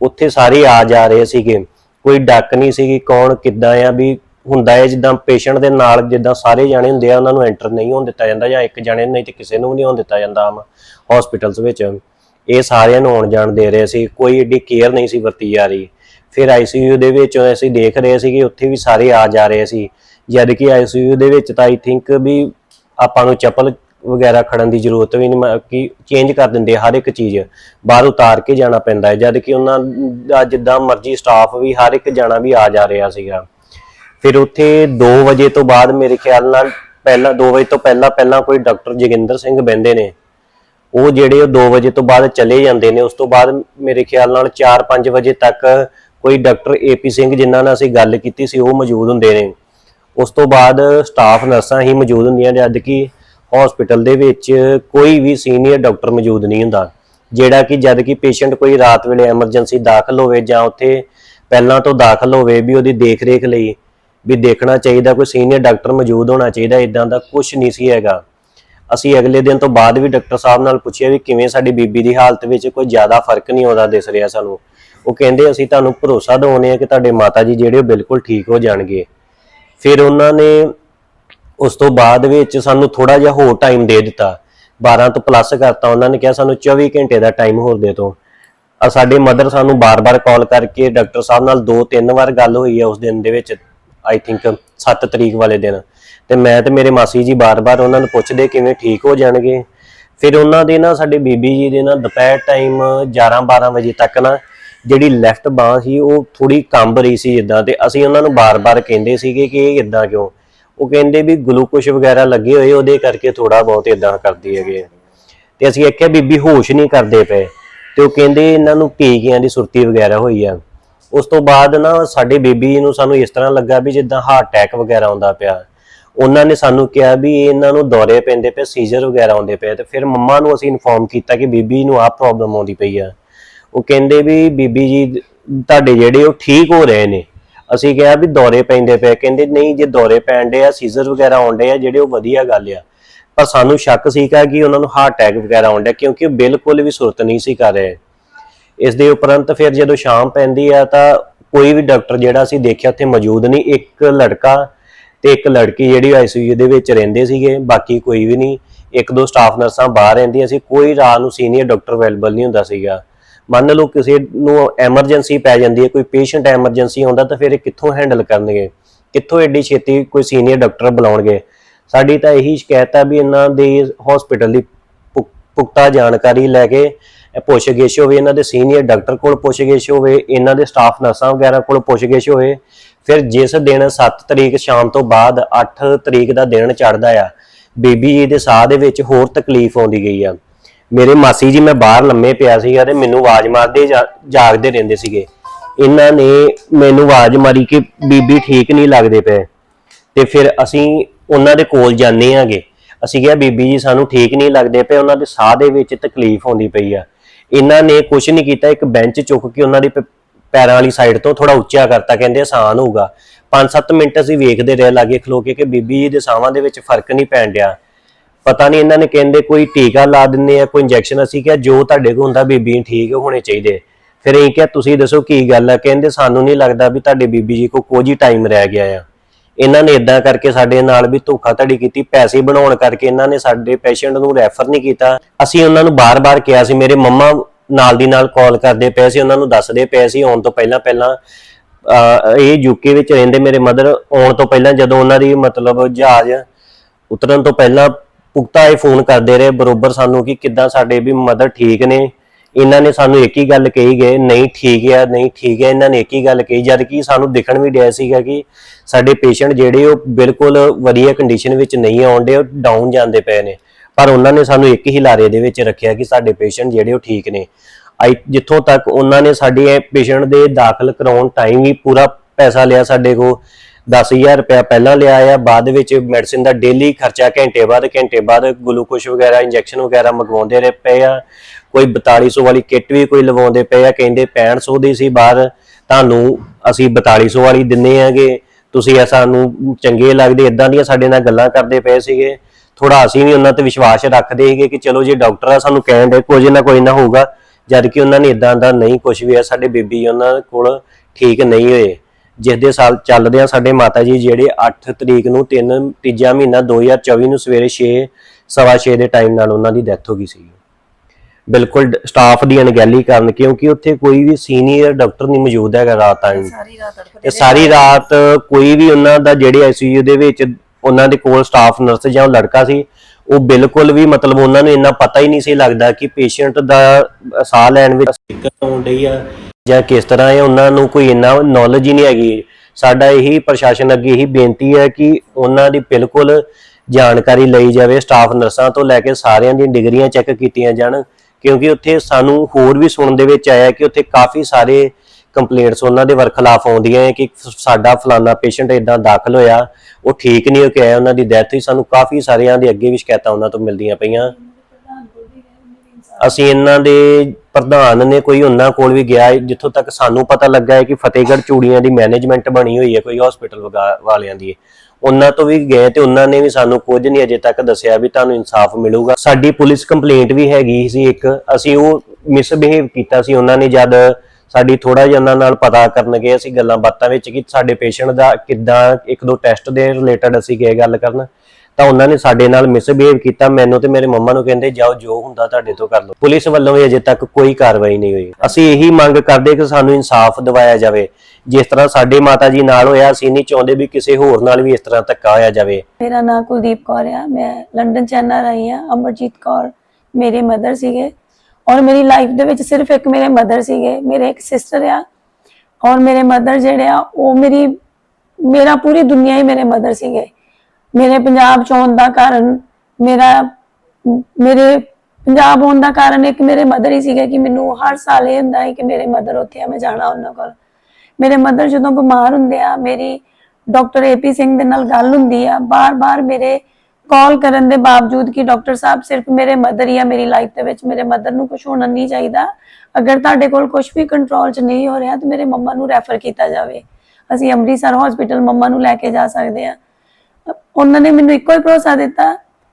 ਉੱਥੇ ਸਾਰੇ ਆ ਜਾ ਰਹੇ ਸੀਗੇ। ਕੋਈ ਡੱਕ ਨਹੀਂ ਸੀਗੀ ਕੌਣ ਕਿੱਦਾਂ ਆ ਵੀ ਹੁੰਦਾ ਹੈ, ਜਿੱਦਾਂ ਪੇਸ਼ੈਂਟ ਦੇ ਨਾਲ ਜਿੱਦਾਂ ਸਾਰੇ ਜਾਣੇ ਹੁੰਦੇ ਆ, ਉਹਨਾਂ ਨੂੰ ਐਂਟਰ ਨਹੀਂ ਹੋਣ ਦਿੱਤਾ ਜਾਂਦਾ ਜਾਂ ਇੱਕ ਜਾਣੇ ਨਹੀਂ ਤੇ ਕਿਸੇ ਨੂੰ ਵੀ ਨਹੀਂ ਹੋਣ ਦਿੱਤਾ ਜਾਂਦਾ ਆਮ ਹਸਪੀਟਲਸ ਵਿੱਚ। ਇਹ ਸਾਰਿਆਂ ਨੂੰ ਆਉਣ ਜਾਣ ਦੇ ਰਹੇ ਸੀ, ਕੋਈ ਏਡੀ ਕੇਅਰ ਨਹੀਂ ਸੀ ਵਰਤੀ ਜਾ ਰਹੀ। ਫਿਰ ਆਈਸੀਯੂ ਦੇ ਵਿੱਚ ਅਸੀਂ ਦੇਖ ਰਹੇ ਸੀ ਕਿ ਉੱਥੇ ਵੀ ਸਾਰੇ ਆ ਜਾ ਰਹੇ ਸੀ। ਜਦ ਕਿ ਆਈਸੀਯੂ ਦੇ ਵਿੱਚ ਤਾਂ ਆਈ ਥਿੰਕ ਵੀ ਆਪਾਂ ਨੂੰ ਚੱਪਲ ਵਗੈਰਾ ਖੜਨ ਦੀ ਜ਼ਰੂਰਤ ਵੀ ਨਹੀਂ ਮ- ਕਿ ਚੇਂਜ ਕਰ ਦਿੰਦੇ ਹਰ ਇੱਕ ਚੀਜ਼। ਬਾਹਰ ਉਤਾਰ ਕੇ ਜਾਣਾ ਪੈਂਦਾ ਹੈ, ਜਦ ਕਿ ਉਹਨਾਂ ਦਾ ਜਿੱਦਾਂ ਮਰਜ਼ੀ ਸਟਾਫ ਵੀ ਹਰ ਇੱਕ ਜਾਣਾ ਵੀ ਆ ਜਾ ਰਿਹਾ ਸੀਗਾ। ਫਿਰ ਉੱਥੇ 2 ਵਜੇ ਤੋਂ ਬਾਅਦ ਮੇਰੇ ਖਿਆਲ ਨਾਲ ਪਹਿਲਾਂ 2 ਵਜੇ ਤੋਂ ਪਹਿਲਾਂ ਪਹਿਲਾਂ ਕੋਈ ਡਾਕਟਰ ਜੋਗਿੰਦਰ ਸਿੰਘ ਬਹਿੰਦੇ ਨੇ। ਉਹ ਜਿਹੜੇ ਉਹ 2 ਵਜੇ ਤੋਂ ਬਾਅਦ ਚਲੇ ਜਾਂਦੇ ਨੇ, ਉਸ ਤੋਂ ਬਾਅਦ ਮੇਰੇ ਖਿਆਲ ਨਾਲ 4-5 ਵਜੇ ਤੱਕ ਕੋਈ ਡਾਕਟਰ ਏਪੀ ਸਿੰਘ ਜਿਨ੍ਹਾਂ ਨਾਲ ਅਸੀਂ ਗੱਲ ਕੀਤੀ ਸੀ, ਉਹ ਮੌਜੂਦ ਹੁੰਦੇ ਨੇ। ਉਸ ਤੋਂ ਬਾਅਦ ਸਟਾਫ ਨਰਸਾਂ ਹੀ ਮੌਜੂਦ ਹੁੰਦੀਆਂ ਜਦ ਕਿ ਹਸਪੀਟਲ ਦੇ ਵਿੱਚ ਕੋਈ ਵੀ ਸੀਨੀਅਰ ਡਾਕਟਰ ਮੌਜੂਦ ਨਹੀਂ ਹੁੰਦਾ। ਜਿਹੜਾ ਕਿ ਜਦ ਕਿ ਪੇਸ਼ੈਂਟ ਕੋਈ ਰਾਤ ਵੇਲੇ ਐਮਰਜੈਂਸੀ ਦਾਖਲ ਹੋਵੇ ਜਾਂ ਉੱਥੇ ਪਹਿਲਾਂ ਤੋਂ ਦਾਖਲ ਹੋਵੇ ਵੀ ਉਹਦੀ ਦੇਖ-ਰੇਖ ਲਈ ਵੀ ਦੇਖਣਾ ਚਾਹੀਦਾ, ਕੋਈ ਸੀਨੀਅਰ ਡਾਕਟਰ ਮੌਜੂਦ ਹੋਣਾ ਚਾਹੀਦਾ ਇਦਾਂ ਦਾ ਕੁਝ ਨਹੀਂ ਸੀ ਹੈਗਾ। ਅਸੀਂ ਅਗਲੇ ਦਿਨ ਤੋਂ ਬਾਅਦ ਵੀ ਡਾਕਟਰ ਸਾਹਿਬ ਨਾਲ ਪੁੱਛਿਆ ਵੀ ਕਿਵੇਂ ਸਾਡੀ ਬੀਬੀ ਦੀ ਹਾਲਤ ਵਿੱਚ ਕੋਈ ਜ਼ਿਆਦਾ ਫ਼ਰਕ ਨਹੀਂ ਆਉਂਦਾ ਦਿਸ ਰਿਹਾ ਸਾਨੂੰ। ਉਹ ਕਹਿੰਦੇ ਅਸੀਂ ਤੁਹਾਨੂੰ ਭਰੋਸਾ ਦਿਵਾਉਂਦੇ ਆ ਕਿ ਤੁਹਾਡੇ ਮਾਤਾ ਜੀ ਜਿਹੜੇ ਉਹ ਬਿਲਕੁਲ ਠੀਕ ਹੋ ਜਾਣਗੇ। ਫਿਰ ਉਹਨਾਂ ਨੇ ਉਸ ਤੋਂ ਬਾਅਦ ਵਿੱਚ ਸਾਨੂੰ ਥੋੜਾ ਜਿਹਾ ਹੋਰ ਟਾਈਮ ਦੇ ਦਿੱਤਾ। 12 ਤੋਂ ਪਲੱਸ ਕਰਤਾ। ਉਹਨਾਂ ਨੇ ਕਿਹਾ ਸਾਨੂੰ 24 ਘੰਟੇ ਦਾ ਟਾਈਮ ਹੋਰ ਦੇ ਦਿਓ। ਆ ਸਾਡੇ ਮਦਰ ਸਾਨੂੰ ਬਾਰ-ਬਾਰ ਕਾਲ ਕਰਕੇ ਡਾਕਟਰ ਸਾਹਿਬ ਨਾਲ ਦੋ ਤਿੰਨ ਵਾਰ ਗੱਲ ਹੋਈ ਹੈ ਉਸ ਦਿਨ ਦੇ ਵਿੱਚ। ਆਈ ਥਿੰਕ 7 ਤਰੀਕ ਵਾਲੇ ਦਿਨ। ਤੇ ਮੈਂ ਤੇ ਮੇਰੇ ਮਾਸੀ ਜੀ ਬਾਰ-ਬਾਰ ਉਹਨਾਂ ਨੂੰ ਪੁੱਛਦੇ ਕਿਵੇਂ ਠੀਕ ਹੋ ਜਾਣਗੇ। ਫਿਰ ਉਹਨਾਂ ਦੇ ਨਾ ਸਾਡੇ ਬੀਬੀ ਜੀ ਦੇ ਨਾ ਦੁਪਹਿਰ ਟਾਈਮ 11-12 ਵਜੇ ਤੱਕ ਨਾ ਜਿਹੜੀ ਲੈਫਟ ਬਾਹ ਸੀ, ਉਹ ਥੋੜੀ ਕੰਬ ਰਹੀ ਸੀ ਜਿੱਦਾਂ ਤੇ ਅਸੀਂ ਉਹਨਾਂ ਨੂੰ ਬਾਰ-ਬਾਰ ਕਹਿੰਦੇ ਸੀਗੇ ਕਿ ਇਹ ਇਦਾਂ ਕਿਉਂ? ਉਹ ਕਹਿੰਦੇ ਵੀ ਗਲੂਕੋਸ਼ ਵਗੈਰਾ ਲੱਗੇ ਹੋਏ, ਉਹਦੇ ਕਰਕੇ ਥੋੜਾ ਬਹੁਤ ਇਦਾਂ ਕਰਦੀ ਹੈਗੇ ਤੇ ਅਸੀਂ ਆਖਿਆ, ਬੀਬੀ ਹੋਸ਼ ਨਹੀਂ ਕਰਦੇ ਪਏ। ਤੇ ਉਹ ਕਹਿੰਦੇ ਇਹਨਾਂ ਨੂੰ ਟੀਕਿਆਂ ਦੀ ਸੁਰਤੀ ਵਗੈਰਾ ਹੋਈ ਆ। ਉਸ ਤੋਂ ਬਾਅਦ ਨਾ ਸਾਡੇ ਬੀਬੀ ਨੂੰ ਸਾਨੂੰ ਇਸ ਤਰ੍ਹਾਂ ਲੱਗਾ ਵੀ ਜਿੱਦਾਂ ਹਾਰਟ ਅਟੈਕ ਵਗੈਰਾ ਆਉਂਦਾ ਪਿਆ। ਉਹਨਾਂ ਨੇ ਸਾਨੂੰ ਕਿਹਾ ਵੀ ਇਹਨਾਂ ਨੂੰ ਦੌਰੇ ਪੈਂਦੇ ਪਏ ਸੀਜ਼ਰ ਵਗੈਰਾ ਆਉਂਦੇ ਪਏ। ਤੇ ਫਿਰ ਮੰਮਾ ਨੂੰ ਅਸੀਂ ਇਨਫੋਰਮ ਕੀਤਾ ਕਿ ਬੀਬੀ ਨੂੰ ਆਹ ਪ੍ਰੋਬਲਮ ਆਉਂਦੀ ਪਈ ਆ। ਉਹ ਕਹਿੰਦੇ ਵੀ ਬੀਬੀ ਜੀ, ਤੁਹਾਡੇ ਜਿਹੜੇ ਉਹ ਠੀਕ ਹੋ ਰਹੇ ਨੇ। ਅਸੀਂ ਕਿਹਾ ਵੀ ਦੌਰੇ ਪੈਂਦੇ ਪਏ ਕਹਿੰਦੇ ਨਹੀਂ, ਜੇ ਦੌਰੇ ਪੈਂਦੇ ਆ, ਸੀਜ਼ਰ ਵਗੈਰਾ ਆਉਂਦੇ ਆ, ਜਿਹੜੇ ਉਹ ਵਧੀਆ ਗੱਲ ਆ। ਪਰ ਸਾਨੂੰ ਸ਼ੱਕ ਸੀਗਾ ਕਿ ਉਹਨਾਂ ਨੂੰ ਹਾਰਟ ਅਟੈਕ ਵਗੈਰਾ ਆਉਂਦਾ ਕਿਉਂਕਿ ਉਹ ਬਿਲਕੁਲ ਵੀ ਸੁਰਤ ਨਹੀਂ ਸੀ ਕਰ ਰਹੇ। ਇਸ ਦੇ ਉਪਰੰਤ ਫਿਰ ਜਦੋਂ ਸ਼ਾਮ ਪੈਂਦੀ ਆ, ਤਾਂ ਕੋਈ ਵੀ ਡਾਕਟਰ ਜਿਹੜਾ ਅਸੀਂ ਦੇਖਿਆ ਉੱਥੇ ਮੌਜੂਦ ਨਹੀਂ। ਇੱਕ ਲੜਕਾ ਤੇ ਇੱਕ ਲੜਕੀ ਜਿਹੜੀ ਆਈਸੀਯੂ ਦੇ ਵਿੱਚ ਰਹਿੰਦੇ ਸੀਗੇ, ਬਾਕੀ ਕੋਈ ਵੀ ਨਹੀਂ। ਇੱਕ ਦੋ ਸਟਾਫ ਨਰਸਾਂ ਬਾਹਰ ਰਹਿੰਦੀਆਂ ਸੀ। ਕੋਈ ਰਾਤ ਨੂੰ ਸੀਨੀਅਰ ਡਾਕਟਰ ਅਵੇਲੇਬਲ ਨਹੀਂ ਹੁੰਦਾ ਸੀਗਾ। ਮੰਨ ਲਓ ਕਿਸੇ ਨੂੰ ਐਮਰਜੈਂਸੀ ਪੈ ਜਾਂਦੀ ਹੈ, ਕੋਈ ਪੇਸ਼ੈਂਟ ਐਮਰਜੈਂਸੀ ਆਉਂਦਾ ਤਾਂ ਫਿਰ ਇਹ ਕਿੱਥੋਂ ਹੈਂਡਲ ਕਰਨਗੇ? ਕਿੱਥੋਂ ਐਡੀ ਛੇਤੀ ਕੋਈ ਸੀਨੀਅਰ ਡਾਕਟਰ ਬੁਲਾਉਣਗੇ? ਸਾਡੀ ਤਾਂ ਇਹੀ ਸ਼ਿਕਾਇਤ ਆ ਵੀ ਇਹਨਾਂ ਦੇ ਹਸਪੀਟਲ ਦੀ ਪੁ- ਪੁਖਤਾ ਜਾਣਕਾਰੀ ਲੈ ਕੇ ਪੁੱਛਗਿੱਛ ਹੋਵੇ, ਇਹਨਾਂ ਦੇ ਸੀਨੀਅਰ ਡਾਕਟਰ ਕੋਲ ਪੁੱਛਗਿੱਛ ਹੋਵੇ, ਇਹਨਾਂ ਦੇ ਸਟਾਫ ਨਰਸਾਂ ਵਗੈਰਾ ਕੋਲ ਪੁੱਛਗਿੱਛ ਹੋਵੇ, ਫਿਰ ਜਿਸ ਦਿਨ 7 ਤਰੀਕ ਸ਼ਾਮ ਤੋਂ ਬਾਅਦ 8 ਤਰੀਕ ਦਾ ਦਿਨ ਚੜ੍ਹਦਾ ਆ, ਬੀਬੀ ਜੀ ਦੇ ਸਾਹ ਦੇ ਵਿੱਚ ਹੋਰ ਤਕਲੀਫ ਆਉਂਦੀ ਗਈ ਆ। ਮੇਰੇ ਮਾਸੀ ਜੀ ਮੈਂ ਬਾਹਰ ਲੰਮੇ ਪਿਆ ਸੀਗਾ ਤੇ ਮੈਨੂੰ ਆਵਾਜ਼ ਮਾਰਦੇ ਜਾ- ਜਾਗਦੇ ਰਹਿੰਦੇ ਸੀਗੇ। ਇਹਨਾਂ ਨੇ ਮੈਨੂੰ ਆਵਾਜ਼ ਮਾਰੀ ਕਿ ਬੀਬੀ ਠੀਕ ਨਹੀਂ ਲੱਗਦੇ ਪਏ। ਤੇ ਫਿਰ ਅਸੀਂ ਉਹਨਾਂ ਦੇ ਕੋਲ ਜਾਂਦੇ ਆਂਗੇ। ਅਸੀਂ ਕਿਹਾ, ਬੀਬੀ ਜੀ, ਸਾਨੂੰ ਠੀਕ ਨਹੀਂ ਲੱਗਦੇ ਪਏ। ਉਹਨਾਂ ਦੇ ਸਾਹ ਦੇ ਵਿੱਚ ਤਕਲੀਫ ਆਉਂਦੀ ਪਈ ਆ। ਇਹਨਾਂ ਨੇ ਕੁਝ ਨਹੀਂ ਕੀਤਾ। ਇੱਕ ਬੈਂਚ ਚੁੱਕ ਕੇ ਉਹਨਾਂ ਦੀ ਪ- ਪੈਰਾਂ ਵਾਲੀ ਸਾਈਡ ਤੋਂ ਥੋੜਾ ਉੱਚਾ ਕਰਤਾ। ਕਹਿੰਦੇ, ਆਸਾਨ ਹੋਊਗਾ। 5-7 ਮਿੰਟ ਅਸੀਂ ਵੇਖਦੇ ਰਹੇ ਲਾਗੇ ਖਲੋ ਕੇ ਕਿ ਬੀਬੀ ਜੀ ਦੇ ਸਾਹਾਂ ਦੇ ਵਿੱਚ ਫ਼ਰਕ ਨਹੀਂ ਪੈਣ ਡਿਆ। ਪਤਾ ਨਹੀਂ ਇਹਨਾਂ ਨੇ ਕਹਿੰਦੇ ਕੋਈ ਟੀਕਾ ਲਾ ਦਿੰਦੇ ਆ, ਕੋਈ ਇੰਜੈਕਸ਼ਨ ਅਸੀਂ ਕਿਹਾ, ਜੋ ਤੁਹਾਡੇ ਕੋਲ ਹੁੰਦਾ ਬੀਬੀ ਨੂੰ ਠੀਕ ਹੋਣੇ ਚਾਹੀਦੇ। ਫਿਰ ਇਹ ਕਿਹਾ, ਤੁਸੀਂ ਦੱਸੋ ਕੀ ਗੱਲ ਆ? ਕਹਿੰਦੇ, ਸਾਨੂੰ ਨਹੀਂ ਲੱਗਦਾ ਵੀ ਤੁਹਾਡੇ ਬੀਬੀ ਜੀ ਕੋ ਕੁਝ ਹੀ ਟਾਈਮ ਰਹਿ ਗਿਆ ਆ। ਇਹਨਾਂ ਨੇ ਇਦਾਂ ਕਰਕੇ ਸਾਡੇ ਨਾਲ ਵੀ ਧੋਖਾਧੜੀ ਕੀਤੀ, ਪੈਸੇ ਬਣਾਉਣ ਕਰਕੇ ਇਹਨਾਂ ਨੇ ਸਾਡੇ ਪੇਸ਼ੈਂਟ ਨੂੰ ਰੈਫਰ ਨਹੀਂ ਕੀਤਾ। ਅਸੀਂ ਉਹਨਾਂ ਨੂੰ ਬਾਰ-ਬਾਰ ਕਿਹਾ ਸੀ, ਮੇਰੇ ਮੰਮਾ ਨਾਲ ਦੀ ਨਾਲ ਕਾਲ ਕਰਦੇ ਪਏ ਸੀ, ਉਹਨਾਂ ਨੂੰ ਦੱਸਦੇ ਪਏ ਸੀ, ਆਉਣ ਤੋਂ ਪਹਿਲਾਂ ਪਹਿਲਾਂ ਇਹ ਯੂਕੇ ਵਿੱਚ ਰਹਿੰਦੇ ਮੇਰੇ ਮਦਰ ਆਉਣ ਤੋਂ ਪਹਿਲਾਂ ਜਦੋਂ ਉਹਨਾਂ ਦੀ ਮਤਲਬ ਜਹਾਜ਼ ਉਤਰਨ ਤੋਂ ਪਹਿਲਾਂ ਪੁਖਤਾ ਇਹ ਫੋਨ ਕਰਦੇ ਰਹੇ, ਬਰੋਬਰ ਸਾਨੂੰ ਕਿ ਕਿੱਦਾਂ ਸਾਡੇ ਵੀ ਮਦਰ ਠੀਕ ਨੇ। ਇਹਨਾਂ ਨੇ ਸਾਨੂੰ ਇੱਕ ਹੀ ਗੱਲ ਕਹੀ ਗਏ ਨਹੀਂ ਠੀਕ ਹੈ ਨਹੀਂ ਠੀਕ ਹੈ ਇਹਨਾਂ ਨੇ ਇੱਕ ਹੀ ਗੱਲ ਕਹੀ। ਜਦ ਕਿ ਸਾਨੂੰ ਦਿਖਣ ਵੀ ਡਿਆ ਸੀਗਾ ਕਿ ਸਾਡੇ ਪੇਸ਼ੈਂਟ ਜਿਹੜੇ ਉਹ ਬਿਲਕੁਲ ਵਧੀਆ ਕੰਡੀਸ਼ਨ ਵਿੱਚ ਨਹੀਂ ਆਉਂਦੇ ਉਹ ਡਾਊਨ ਜਾਂਦੇ ਪਏ ਨੇ। ਪਰ ਉਹਨਾਂ ਨੇ ਸਾਨੂੰ ਇੱਕ ਹੀ ਲਾਰੇ ਦੇ ਵਿੱਚ ਰੱਖਿਆ ਕਿ ਸਾਡੇ ਪੇਸ਼ੈਂਟ ਜਿਹੜੇ ਉਹ ਠੀਕ ਨੇ। ਆਈ, ਜਿੱਥੋਂ ਤੱਕ ਉਹਨਾਂ ਨੇ ਸਾਡੇ ਪੇਸ਼ੈਂਟ ਦੇ ਦਾਖਲ ਕਰਾਉਣ ਟਾਈਮ ਵੀ ਪੂਰਾ ਪੈਸਾ ਲਿਆ ਸਾਡੇ ਕੋਲ 10000 ਰੁਪਇਆ ਪਹਿਲਾਂ ਲਿਆ ਆ, ਬਾਅਦ ਵਿੱਚ ਮੈਡੀਸਿਨ ਦਾ ਡੇਲੀ ਖਰਚਾ ਘੰਟੇ ਬਾਅਦ ਘੰਟੇ ਬਾਅਦ ਗਲੂਕੋਸ਼ ਵਗੈਰਾ ਇੰਜੈਕਸ਼ਨ ਵਗੈਰਾ ਮੰਗਵਾਉਂਦੇ ਰਹੇ ਪਏ ਆ। ਕੋਈ 4200 ਵਾਲੀ ਕਿੱਟ ਵੀ ਕੋਈ ਲਵਾਉਂਦੇ ਪਏ ਆ, ਕਹਿੰਦੇ 6500 ਦੀ ਸੀ ਬਾਹਰ। ਤੁਹਾਨੂੰ ਅਸੀਂ 4200 ਵਾਲੀ ਦਿੰਨੇ ਆਗੇ। ਤੁਸੀਂ ਸਾਨੂੰ ਚੰਗੇ ਲੱਗਦੇ ਇਦਾਂ ਦੀਆਂ ਸਾਡੇ ਨਾਲ ਗੱਲਾਂ ਕਰਦੇ ਪਏ ਸੀਗੇ। ਥੋੜਾ ਅਸੀਂ ਵੀ ਉਹਨਾਂ ਤੇ ਵਿਸ਼ਵਾਸ ਰੱਖਦੇ ਸੀਗੇ ਕਿ ਚਲੋ ਜੇ ਡਾਕਟਰ ਆ ਸਾਨੂੰ ਕਹਿਣ ਦੇ ਕੁਝ ਨਾ ਕੋਈ ਨਾ ਹੋਊਗਾ। ਜਦ ਕਿ ਉਹਨਾਂ ਨੇ ਇਦਾਂ ਦਾ ਨਹੀਂ ਕੁਝ ਵੀ ਹੈ ਸਾਡੇ ਬੀਬੀ ਉਹਨਾਂ ਕੋਲ ਠੀਕ ਨਹੀਂ ਹੋਏ। ਜਿਸ ਦੇ ਸਾਲ ਚੱਲਦੇ ਆ ਸਾਡੇ ਮਾਤਾ ਜੀ ਜਿਹੜੇ 8 ਤਰੀਕ ਨੂੰ 3 ਤੀਜਾ ਮਹੀਨਾ 2024 ਨੂੰ ਸਵੇਰੇ 6 ਸਵਾ 6 ਦੇ ਟਾਈਮ ਨਾਲ ਉਹਨਾਂ ਦੀ ਡੈਥ ਹੋ ਗਈ ਸੀ ਬਿਲਕੁਲ ਸਟਾਫ ਦੀ ਅਣਗਹਿਲੀ ਕਾਰਨ ਕਿਉਂਕਿ ਉੱਥੇ ਕੋਈ ਵੀ ਸੀਨੀਅਰ ਡਾਕਟਰ ਨਹੀਂ ਮੌਜੂਦ ਹੈਗਾ ਰਾਤ ਟਾਈਮ ਤੇ ਸਾਰੀ ਰਾਤ ਕੋਈ ਵੀ ਉਹਨਾਂ ਦਾ ਜਿਹੜੇ ਆਈਸੀਯੂ ਦੇ ਵਿੱਚ ਉਹਨਾਂ ਦੇ ਕੋਲ ਸਟਾਫ ਨਰਸ ਜਾਂ ਉਹ ਲੜਕਾ ਸੀ ਉਹ ਬਿਲਕੁਲ ਵੀ ਮਤਲਬ ਉਹਨਾਂ ਨੂੰ ਇੰਨਾ ਪਤਾ ਹੀ ਨਹੀਂ ਸੀ ਲੱਗਦਾ ਕਿ ਪੇਸ਼ੈਂਟ ਦਾ ਸਾਹ ਲੈਣ ਵਿੱਚ ਦਿੱਕਤ ਡਈ ਆ। ਜਾਂ ਕਿਸ ਤਰ੍ਹਾਂ ਹੈ ਉਹਨਾਂ ਨੂੰ ਕੋਈ ਇੰਨਾ ਨੌਲੇਜ ਹੀ ਨਹੀਂ ਹੈਗੀ। ਸਾਡਾ ਇਹੀ ਪ੍ਰਸ਼ਾਸਨ ਅੱਗੇ ਇਹੀ ਬੇਨਤੀ ਹੈ ਕਿ ਉਹਨਾਂ ਦੀ ਬਿਲਕੁਲ ਜਾਣਕਾਰੀ ਲਈ ਜਾਵੇ ਸਟਾਫ ਨਰਸਾਂ ਤੋਂ ਲੈ ਕੇ ਸਾਰਿਆਂ ਦੀਆਂ ਡਿਗਰੀਆਂ ਚੈੱਕ ਕੀਤੀਆਂ ਜਾਣ, ਕਿਉਂਕਿ ਉੱਥੇ ਸਾਨੂੰ ਹੋਰ ਵੀ ਸੁਣਨ ਦੇ ਵਿੱਚ ਆਇਆ ਕਿ ਉੱਥੇ ਕਾਫੀ ਸਾਰੇ ਕੰਪਲੇਂਟਸ ਉਹਨਾਂ ਦੇ ਵਰਖਲਾਫ ਆਉਂਦੀਆਂ ਹੈ ਕਿ ਸਾਡਾ ਫਲਾਨਾ ਪੇਸ਼ੈਂਟ ਇਦਾਂ ਦਾਖਲ ਹੋਇਆ, ਉਹ ਠੀਕ ਨਹੀਂ ਹੋ ਕੇ ਆਇਆ, ਉਹਨਾਂ ਦੀ ਡੈਥ ਹੀ ਸਾਨੂੰ ਕਾਫੀ ਸਾਰਿਆਂ ਦੇ ਅੱਗੇ ਵੀ ਸ਼ਿਕਾਇਤਾਂ ਉਹਨਾਂ ਤੋਂ ਮਿਲਦੀਆਂ ਪਈਆਂ। ਅਸੀਂ ਇਹਨਾਂ ਦੇ ਪ੍ਰਧਾਨ ਨੇ ਕੋਈ ਉਹਨਾਂ ਕੋਲ ਵੀ ਗਿਆ ਹੈ, ਜਿੱਥੋਂ ਤੱਕ ਸਾਨੂੰ ਪਤਾ ਲੱਗਾ ਹੈ ਕਿ ਫਤਿਹਗੜ੍ਹ ਚੂੜੀਆਂ ਦੀ ਮੈਨੇਜਮੈਂਟ ਬਣੀ ਹੋਈ ਹੈ ਕੋਈ ਹਸਪੀਟਲ ਵਾਲਿਆਂ ਦੀ। ਉਹਨਾਂ ਤੋਂ ਵੀ ਗਏ ਤੇ ਉਹਨਾਂ ਨੇ ਵੀ ਸਾਨੂੰ ਕੁਝ ਨਹੀਂ ਅਜੇ ਤੱਕ ਦੱਸਿਆ ਵੀ ਤੁਹਾਨੂੰ ਇਨਸਾਫ ਮਿਲੂਗਾ। ਸਾਡੀ ਪੁਲਿਸ ਕੰਪਲੇਂਟ ਵੀ ਹੈਗੀ ਸੀ ਇੱਕ ਅਸੀਂ ਉਹ ਮਿਸਬਿਹੇਵ ਕੀਤਾ ਸੀ। ਉਹਨਾਂ ਨੇ ਜਦ ਸਾਡੀ ਥੋੜਾ ਜਿਹਾ ਉਹਨਾਂ ਨਾਲ ਪਤਾ ਕਰਨ ਗਏ ਅਸੀਂ ਗੱਲਾਂ ਬਾਤਾਂ ਵਿੱਚ ਕਿ ਸਾਡੇ ਪੇਸ਼ੈਂਟ ਦਾ ਕਿੱਦਾਂ ਇੱਕ ਦੋ ਟੈਸਟ ਦੇ ਰਿਲੇਟਡ ਅਸੀਂ ਗਏ ਗੱਲ ਕਰਨ। ਤਾਂ ਉਹਨਾਂ ਨੇ ਸਾਡੇ ਨਾਲ ਮਿਸਬਿਹੇਵ ਕੀਤਾ, ਮੈਨੂੰ ਤੇ ਮੇਰੇ ਮੰਮਾ ਨੂੰ ਕਹਿੰਦੇ, ਜਾਓ, ਜੋ ਹੁੰਦਾ ਤੁਹਾਡੇ ਤੋਂ ਕਰ ਲਓ। ਪੁਲਿਸ ਵੱਲੋਂ ਵੀ ਅਜੇ ਤੱਕ ਕੋਈ ਕਾਰਵਾਈ ਨਹੀਂ ਹੋਈ। ਅਸੀਂ ਇਹੀ ਮੰਗ ਕਰਦੇ ਕਿ ਸਾਨੂੰ ਇਨਸਾਫ ਦਿਵਾਇਆ ਜਾਵੇ। ਜਿਸ ਤਰ੍ਹਾਂ ਸਾਡੇ ਮਾਤਾ ਜੀ ਨਾਲ ਹੋਇਆ, ਅਸੀਂ ਨਹੀਂ ਚਾਹੁੰਦੇ ਵੀ ਕਿਸੇ ਹੋਰ ਨਾਲ ਵੀ ਇਸ ਤਰ੍ਹਾਂ ਧੱਕਾ ਹੋਇਆ ਜਾਵੇ। ਮੇਰਾ ਨਾਮ ਕੁਲਦੀਪ ਕੌਰ ਆ। ਮੈਂ ਲੰਡਨ ਚ ਐਨ ਆ। ਅਮਰਜੀਤ ਕੌਰ ਮੇਰੇ ਮਦਰ ਸੀਗੇ। ਔਰ ਮੇਰੀ ਲਾਈਫ ਦੇ ਵਿੱਚ ਸਿਰਫ ਇੱਕ ਮੇਰੇ ਮਦਰ ਸੀਗੇ। ਮੇਰੇ ਇੱਕ ਸਿਸਟਰ ਆ। ਔਰ ਮੇਰੇ ਮਦਰ ਜਿਹੜੇ ਆ, ਉਹ ਮੇਰੀ, ਮੇਰਾ ਪੂਰੀ ਦੁਨੀਆ ਹੀ ਮੇਰੇ ਮਦਰ ਸੀਗੇ। ਮੇਰੇ ਪੰਜਾਬ ਚ ਆਉਣ ਦਾ ਕਾਰਨ, ਮੇਰਾ, ਮੇਰੇ ਪੰਜਾਬ ਆਉਣ ਦਾ ਕਾਰਨ ਇੱਕ ਮੇਰੇ ਮਦਰ ਹੀ ਸੀਗਾ ਕਿ ਮੈਨੂੰ ਹਰ ਸਾਲ ਇਹ ਹੁੰਦਾ ਹੈ ਕਿ ਮੇਰੇ ਮਦਰ ਉੱਥੇ ਆ, ਮੈਂ ਜਾਣਾ ਉਹਨਾਂ ਕੋਲ। ਮੇਰੇ ਮਦਰ ਜਦੋਂ ਬਿਮਾਰ ਹੁੰਦੇ ਆ, ਮੇਰੀ ਡਾਕਟਰ ਏਪੀ ਸਿੰਘ ਦੇ ਨਾਲ ਗੱਲ ਹੁੰਦੀ ਆ, ਬਾਰ-ਬਾਰ ਮੇਰੇ ਕਾਲ ਕਰਨ ਦੇ ਬਾਵਜੂਦ ਕਿ ਡਾਕਟਰ ਸਾਹਿਬ ਸਿਰਫ ਮੇਰੇ ਮਦਰ ਹੀ ਆ ਮੇਰੀ ਲਾਈਫ ਦੇ ਵਿੱਚ, ਮੇਰੇ ਮਦਰ ਨੂੰ ਕੁਝ ਹੋਣਾ ਨਹੀਂ ਚਾਹੀਦਾ। ਅਗਰ ਤੁਹਾਡੇ ਕੋਲ ਕੁਝ ਵੀ ਕੰਟਰੋਲ 'ਚ ਨਹੀਂ ਹੋ ਰਿਹਾ, ਤਾਂ ਮੇਰੇ ਮੰਮਾ ਨੂੰ ਰੈਫਰ ਕੀਤਾ ਜਾਵੇ। ਅਸੀਂ ਅੰਮ੍ਰਿਤਸਰ ਹਸਪੀਟਲ ਮੰਮਾ ਨੂੰ ਲੈ ਕੇ ਜਾ ਸਕਦੇ ਆ। ਉਹਨਾਂ ਨੇ ਮੈਨੂੰ ਇੱਕੋ ਹੀ ਭਰੋਸਾ ਦਿੱਤਾ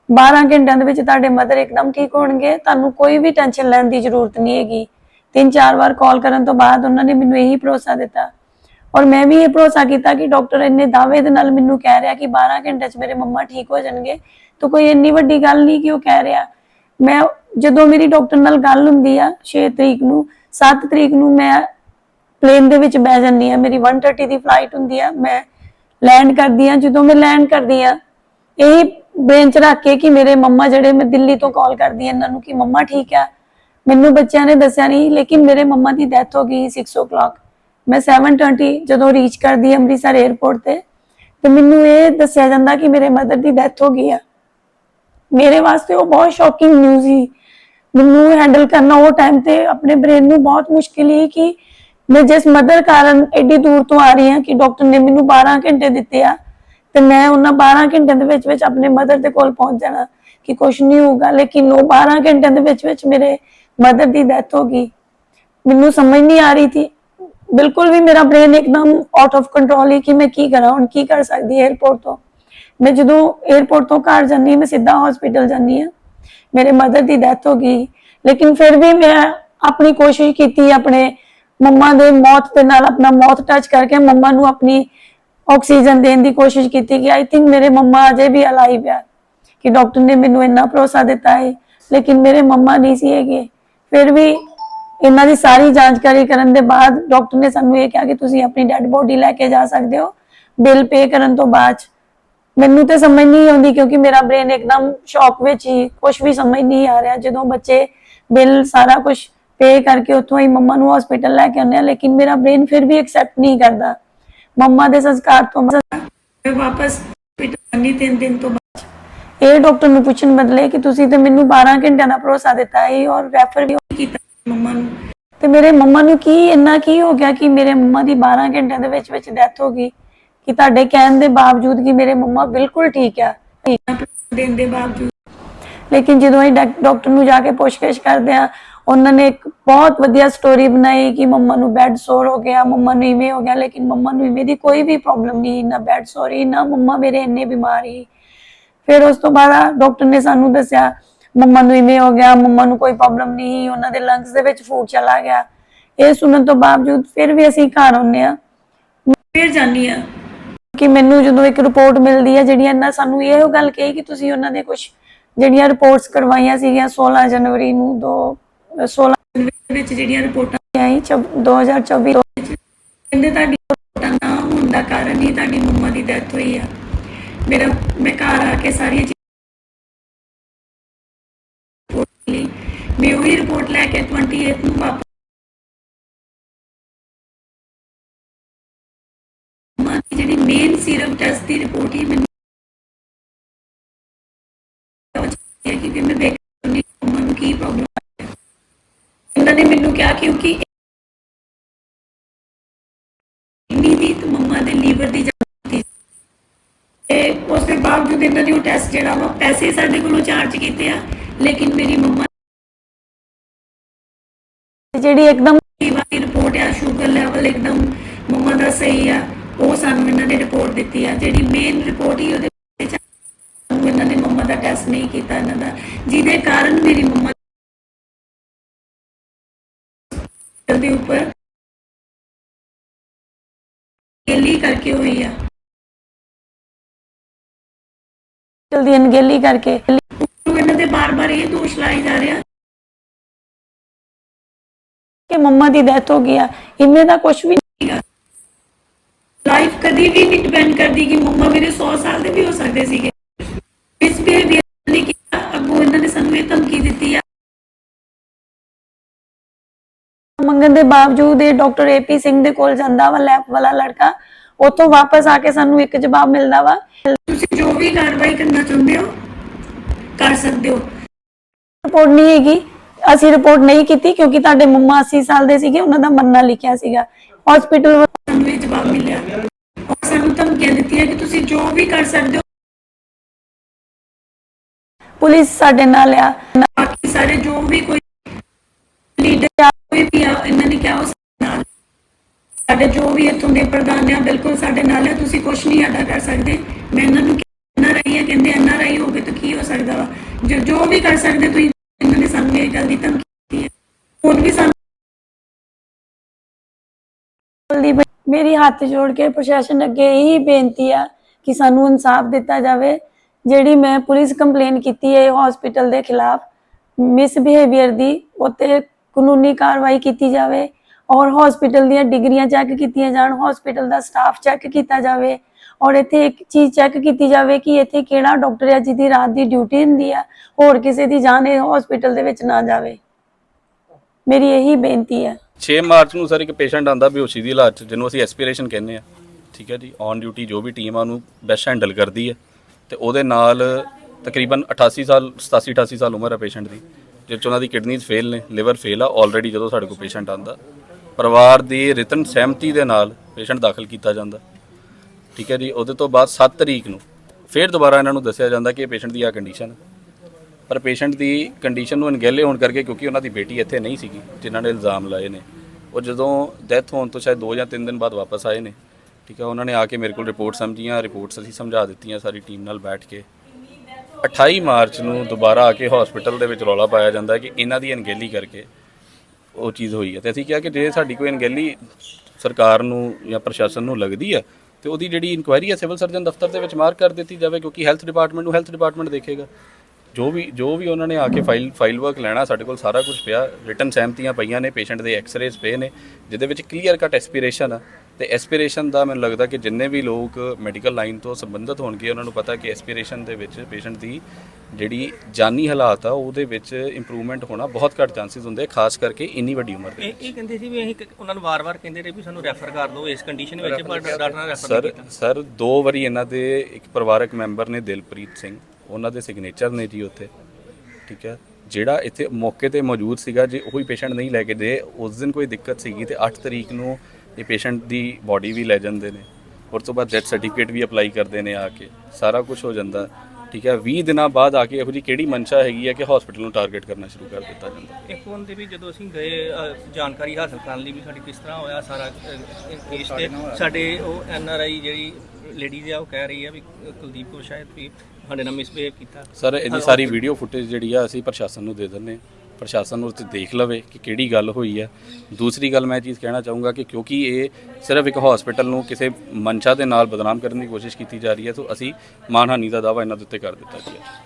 12 ਘੰਟਿਆਂ ਦੇ ਵਿੱਚ ਤੁਹਾਡੇ ਮਦਰ ਇੱਕਦਮ ਠੀਕ ਹੋਣਗੇ, ਤੁਹਾਨੂੰ ਕੋਈ ਵੀ ਟੈਨਸ਼ਨ ਲੈਣ ਦੀ ਜ਼ਰੂਰਤ ਨਹੀਂ ਹੈਗੀ। ਤਿੰਨ ਚਾਰ ਵਾਰ ਕਾਲ ਕਰਨ ਤੋਂ ਬਾਅਦ ਉਹਨਾਂ ਨੇ ਮੈਨੂੰ ਇਹੀ ਭਰੋਸਾ ਦਿੱਤਾ। ਔਰ ਮੈਂ ਵੀ ਇਹ ਭਰੋਸਾ ਕੀਤਾ ਕਿ ਡਾਕਟਰ ਇੰਨੇ ਦਾਅਵੇ ਦੇ ਨਾਲ ਮੈਨੂੰ ਕਹਿ ਰਿਹਾ ਕਿ 12 ਘੰਟੇ 'ਚ ਮੇਰੇ ਮੰਮਾ ਠੀਕ ਹੋ ਜਾਣਗੇ। ਤਾਂ ਕੋਈ ਇੰਨੀ ਵੱਡੀ ਗੱਲ ਨਹੀਂ ਕਿ ਉਹ ਕਹਿ ਰਿਹਾ? ਮੈਂ ਜਦੋਂ ਮੇਰੀ ਡਾਕਟਰ ਨਾਲ ਗੱਲ ਹੁੰਦੀ ਆ 6 ਤਰੀਕ ਨੂੰ 7 ਤਰੀਕ ਨੂੰ ਮੈਂ ਪਲੇਨ ਦੇ ਵਿੱਚ ਬਹਿ ਜਾਂਦੀ ਆ, ਮੇਰੀ 1:30 ਦੀ ਫਲਾਈਟ ਹੁੰਦੀ ਆ, ਮੈਂ ਲੈਂਡ ਕਰਦੀ ਆ, ਜਦੋਂ ਮੈਂ ਲੈਂਡ ਕਰਦੀ ਆ, ਇਹ ਬ੍ਰੇਨ 'ਚ ਰੱਖ ਕੇ ਕਿ ਮੇਰੇ ਮੰਮਾ ਜਿਹੜੇ ਮੈਂ ਦਿੱਲੀ ਤੋਂ ਕਾਲ ਕਰਦੀ ਹਾਂ ਇਹਨਾਂ ਨੂੰ ਕਿ ਮੰਮਾ ਠੀਕ ਆ? ਮੈਨੂੰ ਬੱਚਿਆਂ ਨੇ ਦੱਸਿਆ ਨਹੀਂ, ਲੇਕਿਨ ਮੇਰੇ ਮੰਮਾ ਦੀ ਡੈਥ ਹੋ ਗਈ 6:00 ਮੈਂ 7:20 ਜਦੋਂ ਰੀਚ ਕਰਦੀ ਅੰਮ੍ਰਿਤਸਰ 에ਅਰਪੋਰਟ ਤੇ ਤੇ ਮੈਨੂੰ ਇਹ ਦੱਸਿਆ ਜਾਂਦਾ ਕਿ ਮੇਰੇ ਮਦਰ ਦੀ ਡੈਥ ਹੋ ਗਈ ਆ। ਮੇਰੇ ਵਾਸਤੇ ਉਹ ਬਹੁਤ ਸ਼ੌਕਿੰਗ ਨਿਊਜ਼ ਸੀ। ਮੈਨੂੰ ਹੈਂਡਲ ਕਰਨਾ ਉਹ ਟਾਈਮ ਤੇ ਆਪਣੇ ਬ੍ਰੇਨ ਨੂੰ ਬਹੁਤ ਮੁਸ਼ਕਿਲ ਸੀ ਕਿ ਮੈਂ ਜਿਸ ਮਦਰ ਕਾਰਨ ਐਡੀ ਦੂਰ ਤੋਂ ਆ ਰਹੀ ਹਾਂ ਕਿ ਡਾਕਟਰ ਨੇ ਮੈਨੂੰ 12 ਘੰਟੇ ਦਿੱਤੇ ਆ, ਤੇ ਮੈਂ ਉਹਨਾਂ 12 ਘੰਟਿਆਂ ਦੇ ਵਿੱਚ ਵਿੱਚ ਆਪਣੇ ਮਦਰ ਦੇ ਕੋਲ ਪਹੁੰਚ ਜਾਣਾ ਕਿ ਕੁਝ ਨਹੀਂ ਹੋਊਗਾ, ਲੇਕਿਨ ਉਹ 12 ਘੰਟਿਆਂ ਦੇ ਵਿੱਚ ਵਿੱਚ ਮੇਰੇ ਮਦਰ ਦੀ ਡੈਥ ਹੋ ਗਈ। ਮੈਨੂੰ ਸਮਝ ਨਹੀਂ ਆ ਰਹੀ ਥੀ ਬਿਲਕੁਲ ਵੀ ਮੇਰਾ ਬ੍ਰੇਨ ਇੱਕਦਮ ਆਊਟ ਆਫ ਕੰਟਰੋਲ ਹੀ ਕਿ ਮੈਂ ਕੀ ਕਰਾਂ, ਹੁਣ ਕੀ ਕਰ ਸਕਦੀ 에ਅਰਪੋਰਟ ਤੋਂ। ਮੈਂ ਜਦੋਂ 에ਅਰਪੋਰਟ ਤੋਂ ਘਰ ਜਾਂਦੀ ਮੈਂ ਸਿੱਧਾ ਹਸਪੀਟਲ ਜਾਂਦੀ ਆ ਮੇਰੇ ਮਦਰ ਦੀ ਡੈਥ ਹੋ ਗਈ। ਲੇਕਿਨ ਫਿਰ ਵੀ ਮੈਂ ਆਪਣੀ ਕੋਸ਼ਿਸ਼ ਕੀਤੀ, ਆਪਣੇ ਮੰਮਾ ਦੇ ਮੌਤ ਦੇ ਨਾਲ ਆਪਣਾ ਮੌਤ ਟੱਚ ਕਰਕੇ ਮੰਮਾ ਨੂੰ ਆਪਣੀ ਆਕਸੀਜਨ ਦੇਣ ਦੀ ਕੋਸ਼ਿਸ਼ ਕੀਤੀ ਕਿ ਆਈ ਥਿੰਕ ਮੇਰੇ ਮੰਮਾ ਅਜੇ ਵੀ ਅਲਾਈਵ ਆ। ਕਿ ਡਾਕਟਰ ਨੇ ਮੈਨੂੰ ਇੰਨਾ ਭਰੋਸਾ ਦਿੱਤਾ ਹੈ, ਲੇਕਿਨ ਮੇਰੇ ਮੰਮਾ ਨਹੀਂ ਸੀ ਹੈਗੇ। ਫਿਰ ਵੀ ਇਹਨਾਂ ਦੀ ਸਾਰੀ ਜਾਂਚਕਾਰੀ ਕਰਨ ਦੇ ਬਾਅਦ ਡਾਕਟਰ ਨੇ ਸਾਨੂੰ ਇਹ ਕਿਹਾ ਕਿ ਤੁਸੀਂ ਆਪਣੀ ਡੈੱਡ ਬੋਡੀ ਲੈ ਕੇ ਜਾ ਸਕਦੇ ਹੋ। ਬਿੱਲ ਪੇ ਕਰਨ ਤੋਂ ਬਾਅਦ। ਮੈਨੂੰ ਤੇ ਸਮਝ ਨਹੀਂ ਆਉਂਦੀ ਕਿਉਂਕਿ ਮੇਰਾ ਬ੍ਰੇਨ ਇੱਕਦਮ ਸ਼ੌਕ ਵਿੱਚ ਹੀ ਕੁਝ ਵੀ ਸਮਝ ਨਹੀਂ ਆ ਰਿਹਾ। ਜਦੋਂ ਬੱਚੇ ਬਿੱਲ ਸਾਰਾ ਕੁਝ ਪੇ ਕਰਕੇ ਉੱਥੋਂ ਹੀ ਮੰਮਾ ਨੂੰ ਹਸਪੀਟਲ ਲੈ ਕੇ ਆਉਂਦੇ ਆ ਲੇਕਿਨ ਮੇਰਾ ਬ੍ਰੇਨ ਫਿਰ ਵੀ ਐਕਸੈਪਟ ਨਹੀਂ ਕਰਦਾ। ਮੰਮਾ ਦੇ ਸੰਸਕਾਰ ਤੋਂ ਬਾਅਦ ਮੈਂ ਵਾਪਸ ਹਸਪੀਟਲ ਆਉਂਦੀ ਤਿੰਨ ਦਿਨ ਤੋਂ ਬਾਅਦ। ਇਹ ਡਾਕਟਰ ਨੂੰ ਪੁੱਛਣ ਬਦਲੇ ਕਿ ਤੁਸੀਂ ਤੇ ਮੈਨੂੰ 12 ਘੰਟਿਆਂ ਦਾ ਭਰੋਸਾ ਦਿੱਤਾ ਹੈ ਔਰ ਰੈਫਰ ਵੀ ਕੀਤਾ ਮੰਮਾ ਨੂੰ? ਤੇ ਮੇਰੇ ਮੰਮਾ ਨੂੰ ਕੀ ਇੰਨਾ ਕੀ ਹੋ ਗਿਆ ਕਿ ਮੇਰੇ ਮੰਮਾ ਦੀ 12 ਘੰਟਿਆਂ ਦੇ ਵਿੱਚ ਵਿੱਚ ਡੈਥ ਹੋ ਗਈ? ਕਿ ਤੁਹਾਡੇ ਕਹਿਣ ਦੇ ਬਾਵਜੂਦ ਕਿ ਮੇਰੇ ਮੰਮਾ ਬਿਲਕੁਲ ਠੀਕ ਆ। ਦੇਣ ਦੇ ਬਾਵਜੂਦ। ਲੇਕਿਨ ਜਦੋਂ ਅਸੀਂ ਡਾਕ- ਡਾਕਟਰ ਨੂੰ ਜਾ ਕੇ ਪੁੱਛਗਿੱਛ ਕਰਦੇ ਆ ਉਹਨਾਂ ਨੇ ਇੱਕ ਬਹੁਤ ਵਧੀਆ ਸਟੋਰੀ ਬਣਾਈ ਕਿ ਮੰਮਾ ਨੂੰ ਬੈੱਡ ਸੋਰ ਹੋ ਗਿਆ, ਮੰਮਾ ਨੂੰ ਇਵੇਂ ਹੋ ਗਿਆ, ਲੇਕਿਨ ਮੰਮਾ ਨੂੰ ਇਵੇਂ ਦੀ ਕੋਈ ਵੀ ਪ੍ਰੋਬਲਮ ਨਹੀਂ, ਨਾ ਬੈੱਡ ਸੋਰੀ ਨਾ ਮੰਮਾ ਮੇਰੇ ਇੰਨੇ ਬਿਮਾਰ ਫਿਰ ਉਸ ਤੋਂ ਬਾਅਦ ਡਾਕਟਰ ਨੇ ਸਾਨੂੰ ਦੱਸਿਆ, ਮੰਮਾ ਨੂੰ ਇਵੇਂ ਹੋ ਗਿਆ, ਮੰਮਾ ਨੂੰ ਕੋਈ ਪ੍ਰੋਬਲਮ ਨਹੀਂ, ਉਹਨਾਂ ਦੇ ਲੰਗਸ ਦੇ ਵਿੱਚ ਫੂਡ ਚਲਾ ਗਿਆ। ਇਹ ਸੁਣਨ ਤੋਂ ਬਾਵਜੂਦ ਫਿਰ ਵੀ ਅਸੀਂ ਘਰ ਆਉਂਦੇ ਆ ਫਿਰ ਜਾਂਦੀ ਆ ਕਿ ਮੈਨੂੰ ਜਦੋਂ ਇੱਕ ਰਿਪੋਰਟ ਮਿਲਦੀ ਹੈ ਜਿਹੜੀਆਂ ਇਹਨਾਂ ਸਾਨੂੰ ਇਹੋ ਗੱਲ ਕਹੀ ਕਿ ਤੁਸੀਂ ਉਹਨਾਂ ਦੇ ਕੁਝ ਜਿਹੜੀਆਂ ਰਿਪੋਰਟਸ ਕਰਵਾਈਆਂ ਸੀਗੀਆਂ 16 ਜਨਵਰੀ ਨੂੰ ਦੋ 16 ਜਨਵਰੀ ਵਿੱਚ ਜਿਹੜੀਆਂ ਰਿਪੋਰਟਾਂ ਆਈ 2024 ਵਿੱਚ। ਕਹਿੰਦੇ ਤੁਹਾਡੀ ਰਿਪੋਰਟਾਂ ਨਾ ਹੋਣ ਦਾ ਕਾਰਨ ਹੀ ਤੁਹਾਡੀ ਮੰਮਾ ਦੀ ਡੈਥ ਹੋਈ ਆ। ਮੇਰਾ ਮੈਂ ਘਰ ਆ ਕੇ ਸਾਰੀਆਂ ਲਈ। ਮੈਂ ਉਹੀ ਰਿਪੋਰਟ ਲੈ ਕੇ 28 ਨੂੰ ਵਾਪਸ ਜਿਹੜੀ ਮੇਨ ਸੀਰਮ ਟੈਸਟ ਦੀ ਰਿਪੋਰਟ ਹੀ ਮੈਨੂੰ ਕਿ ਮੈਂ ਕਿਹਾ ਕਿਉਂਕਿ ਇੰਨੀ ਦੀ ਤੇ ਮੰਮਾ ਦੇ ਲੀਵਰ ਦੀ ਜਾਂਚ ਤੇ ਉਸ ਦੇ ਬਾਵਜੂਦ ਇਹਨਾਂ ਨੇ ਉਹ ਟੈਸਟ ਜਿਹੜਾ ਵਾ, ਪੈਸੇ ਸਾਡੇ ਕੋਲੋਂ ਚਾਰਜ ਕੀਤੇ ਆ, ਲੇਕਿਨ ਮੇਰੀ ਮੰਮਾ ਜਿਹੜੀ ਇੱਕਦਮ ਦੀ ਰਿਪੋਰਟ ਆ ਸ਼ੂਗਰ ਲੈਵਲ ਇੱਕਦਮ ਮੰਮਾ ਦਾ ਸਹੀ ਆ, ਉਹ ਸਾਨੂੰ ਇਹਨਾਂ ਨੇ ਰਿਪੋਰਟ ਦਿੱਤੀ ਆ। ਜਿਹੜੀ ਮੇਨ ਰਿਪੋਰਟ ਹੀ ਉਹਦੇ ਵਿੱਚ ਇਹਨਾਂ ਨੇ ਮੰਮਾ ਦਾ ਟੈਸਟ ਨਹੀਂ ਕੀਤਾ ਇਹਨਾਂ ਦਾ। ਜਿਹਦੇ ਕਾਰਨ ਮੇਰੀ ਮੰਮਾ ਦੇ ਉੱਪਰ। ਗੇਲੀ ਕਰਕੇ ਹੋਈ ਆ। ਜਲਦੀ ਅਣਗਹਿਲੀ ਕਰਕੇ। ਇਹਨਾਂ ਦੇ ਬਾਰ-ਬਾਰ ਇਹ ਦੋਸ਼ ਲਾਏ ਜਾ ਰਿਹਾ ਕਿ ਮੰਮਾ ਦੀ ਡੈਥ ਹੋ ਗਈ ਆ। ਇਵੇਂ ਦਾ ਕੁਝ ਵੀ ਨਹੀਂ ਹੈਗਾ ਲਾਈਫ ਕਦੀ ਵੀ ਨਹੀਂ ਡਿਪੈਂਡ ਕਰਦੀ ਕਿ ਮੰਮਾ ਮੇਰੇ 100 ਸਾਲ ਦੇ ਵੀ ਹੋ ਸਕਦੇ ਸੀਗੇ। ਮੰਗਣ ਦੇ ਬਾਵਜੂਦ ਇਹ ਡਾਕਟਰ ਏਪੀ ਸਿੰਘ ਦੇ ਕੋਲ ਜਾਂਦਾ ਵਾ ਲੈਬ ਵਾਲਾ ਲੜਕਾ ਉਤੋਂ ਵਾਪਸ ਆ ਕੇ ਸਾਨੂੰ ਇੱਕ ਜਵਾਬ ਮਿਲਦਾ ਵਾ। ਤੁਸੀਂ ਜੋ ਵੀ ਕਾਰਵਾਈ ਕਰਨਾ ਚਾਹੁੰਦੇ ਹੋ ਕਰ ਸਕਦੇ ਹੋ। ਰਿਪੋਰਟ ਨਹੀਂ ਹੈਗੀ। ਅਸੀਂ ਰਿਪੋਰਟ ਨਹੀਂ ਕੀਤੀ ਕਿਉਂਕਿ ਤੁਹਾਡੇ ਮੰਮਾ 80 ਸਾਲ ਦੇ ਸੀਗੇ ਉਹਨਾਂ ਦਾ ਮੰਨਣਾ ਲਿਖਿਆ ਸੀਗਾ। ਹਸਪੀਟਲ ਵੱਲੋਂ ਇਹ ਜਵਾਬ ਮਿਲਿਆ। ਔਰ ਸਾਨੂੰ ਧਮਕੀਆਂ ਦਿੱਤੀਆਂ ਕਿ ਤੁਸੀਂ ਜੋ ਵੀ ਕਰ ਸਕਦੇ ਹੋ ਪੁਲਿਸ ਸਾਡੇ ਨਾਲ ਆ। ਬਾਕੀ ਸਾਰੇ ਜੋ ਵੀ ਕੋਈ ਲੀਡਰ ਆ ਕੋਈ ਵੀ ਆ, ਇਹਨਾਂ ਨੇ ਕਿਹਾ ਉਹ ਨਾਲ। ਸਾਡੇ ਜੋ ਵੀ ਇੱਥੋਂ ਦੇ ਪ੍ਰਧਾਨ ਆ, ਬਿਲਕੁਲ ਸਾਡੇ ਨਾਲ ਹੈ ਤੁਸੀਂ ਕੁਝ ਨਹੀਂ ਅਦਾ ਕਰ ਸਕਦੇ। ਮੈਂ ਇਹਨਾਂ ਨੂੰ ਕਹਿਣਾ ਰਹੀ ਹਾਂ ਕਹਿੰਦੇ ਐਨ ਆਰ ਹੋਵੇ ਤਾਂ ਕੀ ਹੋ ਸਕਦਾ ਵਾ? ਜੋ ਜੋ ਵੀ ਕਰ ਸਕਦੇ ਤੁਸੀਂ, ਇਹਨਾਂ ਨੇ ਸਾਨੂੰ ਇਹ ਗੱਲ ਦੀ ਧਮਕੀ ਹੈ। ਹੁਣ ਵੀ ਸਾਨੂੰ ਮੇਰੀ ਹੱਥ ਜੋੜ ਕੇ ਪ੍ਰਸ਼ਾਸਨ ਅੱਗੇ ਇਹੀ ਬੇਨਤੀ ਆ ਕਿ ਸਾਨੂੰ ਇਨਸਾਫ ਦਿੱਤਾ ਜਾਵੇ। ਜਿਹੜੀ ਮੈਂ ਪੁਲਿਸ ਕੰਪਲੇਨ ਕੀਤੀ ਹੈ ਹਸਪੀਟਲ ਦੇ ਖਿਲਾਫ ਮਿਸਬਿਹੇਵੀਅਰ ਦੀ ਉੱਤੇ ਕਾਨੂੰਨੀ ਕਾਰਵਾਈ ਕੀਤੀ ਜਾਵੇ ਔਰ ਹਸਪੀਟਲ ਦੀਆਂ ਡਿਗਰੀਆਂ ਚੈੱਕ ਕੀਤੀਆਂ ਜਾਣ ਹਸਪੀਟਲ ਦਾ ਸਟਾਫ ਚੈੱਕ ਕੀਤਾ ਜਾਵੇ ਔਰ ਇੱਥੇ ਇੱਕ ਚੀਜ਼ ਚੈੱਕ ਕੀਤੀ ਜਾਵੇ ਕਿ ਇੱਥੇ ਕਿਹੜਾ ਡਾਕਟਰ ਹੈ ਜਿਹਦੀ ਰਾਤ ਦੀ ਡਿਊਟੀ ਹੁੰਦੀ ਹੈ ਹੋਰ ਕਿਸੇ ਦੀ ਜਾਨ ਇਹ ਹਸਪੀਟਲ ਦੇ ਵਿੱਚ ਨਾ ਜਾਵੇ। ਮੇਰੀ ਇਹੀ ਬੇਨਤੀ ਹੈ। 6 ਮਾਰਚ ਨੂੰ ਸਰ ਇੱਕ ਪੇਸ਼ੈਂਟ ਆਂਦਾ ਬੇਹੋਸ਼ੀ ਦੀ ਹਾਲਤ 'ਚ, ਜਿਹਨੂੰ ਅਸੀਂ ਐਸਪੀਰੇਸ਼ਨ ਕਹਿੰਦੇ ਆ। ਠੀਕ ਹੈ ਜੀ ਔਨ ਡਿਊਟੀ ਜੋ ਵੀ ਟੀਮ ਆ ਉਹਨੂੰ ਬੈਸਟ ਹੈਂਡਲ ਕਰਦੀ ਹੈ ਤੇ ਉਹਦੇ ਨਾਲ ਤਕਰੀਬਨ 88 ਸਾਲ 87 88 ਸਾਲ ਉਮਰ ਹੈ ਪੇਸ਼ੈਂਟ ਦੀ। ਜਿਸ 'ਚ ਉਹਨਾਂ ਦੀ ਕਿਡਨੀਜ਼ ਫੇਲ ਨੇ ਲਿਵਰ ਫੇਲ ਆ ਆਲਰੇਡੀ ਜਦੋਂ ਸਾਡੇ ਕੋਲ ਪੇਸ਼ੈਂਟ ਆਂਦਾ ਪਰਿਵਾਰ ਦੀ ਰਿਤਨ ਸਹਿਮਤੀ ਦੇ ਨਾਲ ਪੇਸ਼ੈਂਟ ਦਾਖਲ ਕੀਤਾ ਜਾਂਦਾ। ਠੀਕ ਹੈ ਜੀ, ਉਹਦੇ ਤੋਂ ਬਾਅਦ 7 ਤਰੀਕ ਨੂੰ ਫਿਰ ਦੁਬਾਰਾ ਇਹਨਾਂ ਨੂੰ ਦੱਸਿਆ ਜਾਂਦਾ ਕਿ ਪੇਸ਼ੈਂਟ ਦੀ ਆ। ਕੰਡੀਸ਼ਨ ਪਰ ਪੇਸ਼ੈਂਟ ਦੀ ਕੰਡੀਸ਼ਨ ਨੂੰ ਅਣਗਹਿਲੇ ਹੋਣ ਕਰਕੇ ਕਿਉਂਕਿ ਉਹਨਾਂ ਦੀ ਬੇਟੀ ਇੱਥੇ ਨਹੀਂ ਸੀਗੀ, ਜਿਨ੍ਹਾਂ ਨੇ ਇਲਜ਼ਾਮ ਲਾਏ ਨੇ। ਉਹ ਜਦੋਂ ਡੈਥ ਹੋਣ ਤੋਂ ਸ਼ਾਇਦ 2 ਜਾਂ 3 ਦਿਨ ਬਾਅਦ ਵਾਪਸ ਆਏ ਨੇ, ਠੀਕ ਹੈ, ਉਹਨਾਂ ਨੇ ਆ ਕੇ ਮੇਰੇ ਕੋਲ ਰਿਪੋਰਟ ਸਮਝੀਆਂ ਰਿਪੋਰਟਸ ਅਸੀਂ ਸਮਝਾ ਦਿੱਤੀਆਂ ਸਾਰੀ ਟੀਮ ਨਾਲ ਬੈਠ ਕੇ। 28 ਮਾਰਚ ਨੂੰ ਦੁਬਾਰਾ ਆ ਕੇ ਹਸਪੀਟਲ ਦੇ ਵਿੱਚ ਰੌਲਾ ਪਾਇਆ ਜਾਂਦਾ ਕਿ ਇਹਨਾਂ ਦੀ ਅਣਗਹਿਲੀ ਕਰਕੇ ਉਹ ਚੀਜ਼ ਹੋਈ ਹੈ। ਤੇ ਅਸੀਂ ਕਿਹਾ ਕਿ ਜੇ ਸਾਡੀ ਕੋਈ ਅਣਗਹਿਲੀ ਸਰਕਾਰ ਨੂੰ ਜਾਂ ਪ੍ਰਸ਼ਾਸਨ ਨੂੰ ਲੱਗਦੀ ਆ ਤੇ ਉਹਦੀ ਜਿਹੜੀ ਇਨਕੁਆਇਰੀ ਹੈ ਸਿਵਲ ਸਰਜਨ ਦਫ਼ਤਰ ਦੇ ਵਿੱਚ ਮਾਰਕ ਕਰ ਦਿੱਤੀ ਜਾਵੇ, ਕਿਉਂਕਿ ਹੈਲਥ ਡਿਪਾਰਟਮੈਂਟ ਨੂੰ ਹੈਲਥ ਡਿਪਾਰਟਮੈਂਟ ਦੇਖੇਗਾ। ਜੋ ਵੀ ਜੋ ਵੀ ਉਹਨਾਂ ਨੇ ਆ ਕੇ ਫਾਈਲ ਫਾਈਲ ਵਰਕ ਲੈਣਾ, ਸਾਡੇ ਕੋਲ ਸਾਰਾ ਕੁਝ ਪਿਆ ਰਿਟਨ ਸਹਿਮਤੀਆਂ ਪਈਆਂ ਨੇ ਪੇਸ਼ੈਂਟ ਦੇ ਐਕਸ-ਰੇਜ਼ ਪਏ ਨੇ, ਜਿਹਦੇ ਵਿੱਚ ਕਲੀਅਰ ਕੱਟ ਐਸਪੀਰੇਸ਼ਨ ਆ। ਤੇ ਐਸਪੀਰੇਸ਼ਨ ਦਾ ਮੈਨੂੰ ਲੱਗਦਾ ਕਿ ਜਿੰਨੇ ਵੀ ਲੋਕ ਮੈਡੀਕਲ ਲਾਈਨ ਤੋਂ ਸੰਬੰਧਿਤ ਹੋਣਗੇ ਉਹਨਾਂ ਨੂੰ ਪਤਾ ਕਿ ਐਸਪੀਰੇਸ਼ਨ ਦੇ ਵਿੱਚ ਪੇਸ਼ੈਂਟ ਦੀ ਜਿਹੜੀ ਜਾਨੀ ਹਾਲਾਤ ਆ ਉਹਦੇ ਵਿੱਚ ਇੰਪਰੂਵਮੈਂਟ ਹੋਣਾ ਬਹੁਤ ਘੱਟ ਚਾਂਸਸ ਹੁੰਦੇ ਆ, ਖਾਸ ਕਰਕੇ ਇੰਨੀ ਵੱਡੀ ਉਮਰ ਦੇ ਇਹ ਕਹਿੰਦੇ ਸੀ ਵੀ ਅਸੀਂ ਉਹਨਾਂ ਨੂੰ ਵਾਰ-ਵਾਰ ਕਹਿੰਦੇ ਰਹੇ ਵੀ ਸਾਨੂੰ ਰੈਫਰ ਕਰ ਦਿਓ ਇਸ ਕੰਡੀਸ਼ਨ ਵਿੱਚ ਪਰ ਡਾਕਟਰ ਨੇ ਰੈਫਰ ਨਹੀਂ ਸਰ ਕੀਤਾ। ਸਰ ਦੋ ਵਾਰੀ ਇਹਨਾਂ ਦੇ ਇੱਕ ਪਰਿਵਾਰਕ ਮੈਂਬਰ ਨੇ ਦਿਲਪ੍ਰੀਤ ਸਿੰਘ ਉਹਨਾਂ ਦੇ ਸਿਗਨੇਚਰ ਨੇ ਜੀ ਉੱਥੇ ਠੀਕ ਹੈ? ਜਿਹੜਾ ਇੱਥੇ ਮੌਕੇ ਤੇ ਮੌਜੂਦ ਸੀਗਾ ਜੇ ਉਹੀ ਪੇਸ਼ੈਂਟ ਨਹੀਂ ਲੈ ਕੇ ਦੇ ਉਸ ਦਿਨ ਕੋਈ ਦਿੱਕਤ ਸੀਗੀ ਤੇ 8 ਤਰੀਕ ਨੂੰ ਇਹ ਪੇਸ਼ੈਂਟ ਦੀ ਬਾਡੀ ਵੀ ਲੈ ਜਾਂਦੇ ਨੇ। ਉਸ ਤੋਂ ਬਾਅਦ ਡੈਥ ਸਰਟੀਫਿਕੇਟ ਵੀ ਅਪਲਾਈ ਕਰਦੇ ਨੇ ਆ ਕੇ। ਸਾਰਾ ਕੁਝ ਹੋ ਜਾਂਦਾ। ਠੀਕ ਹੈ 20 ਦਿਨਾਂ ਬਾਅਦ ਆ ਕੇ ਇਹੋ ਜਿਹੀ ਕਿਹੜੀ ਮਨਸ਼ਾ ਹੈਗੀ ਹੈ ਕਿ ਹਸਪੀਟਲ ਨੂੰ ਟਾਰਗੇਟ ਕਰਨਾ ਸ਼ੁਰੂ ਕਰ ਦਿੱਤਾ ਜਾਂਦਾ? ਇੱਕ ਹੁੰਦੇ ਵੀ ਜਦੋਂ ਅਸੀਂ ਗਏ ਅ, ਜਾਣਕਾਰੀ ਹਾਸਲ ਕਰਨ ਲਈ ਵੀ ਸਾਡੀ ਕਿਸ ਤਰ੍ਹਾਂ ਹੋਇਆ ਸਾਰਾ ਕੇਸ ਤੇ। ਸਾਡੇ ਉਹ ਐਨ ਆਰ ਆਈ ਜਿਹੜੀ ਲੇਡੀ ਆ ਉਹ ਕਹਿ ਰਹੀ ਆ ਵੀ ਕੁਲਦੀਪ ਕੋ ਸ਼ਾਇਦ ਵੀ ਸਾਡੇ ਨਾਲ ਮਿਸਬਿਹੇਵ ਕੀਤਾ। ਸਰ ਇਹਦੀ ਸਾਰੀ ਵੀਡੀਓ ਫੁਟੇਜ ਜਿਹੜੀ ਆ ਅਸੀਂ ਪ੍ਰਸ਼ਾਸਨ ਨੂੰ ਦੇ ਦਿੰਨੇ ਹਾਂ। ਪ੍ਰਸ਼ਾਸਨ ਉਸ ਤੇ ਦੇਖ ਲਵੇ ਕਿ ਕਿਹੜੀ ਗੱਲ ਹੋਈ ਹੈ ਦੂਸਰੀ ਗੱਲ ਮੈਂ ਇਹ ਚੀਜ਼ ਕਹਿਣਾ ਚਾਹੂੰਗਾ ਕਿ ਕਿਉਂਕਿ ਇਹ ਸਿਰਫ ਇੱਕ ਹਸਪੀਟਲ ਨੂੰ ਕਿਸੇ ਮਨਸ਼ਾ ਦੇ ਨਾਲ ਬਦਨਾਮ ਕਰਨ ਦੀ ਕੋਸ਼ਿਸ਼ ਕੀਤੀ ਜਾ ਰਹੀ ਹੈ, ਸੋ ਅਸੀਂ ਮਾਨਹਾਨੀ ਦਾ ਦਾਵਾ ਇਹਨਾਂ ਦੇ ਉੱਤੇ ਕਰ ਦਿੱਤਾ ਗਿਆ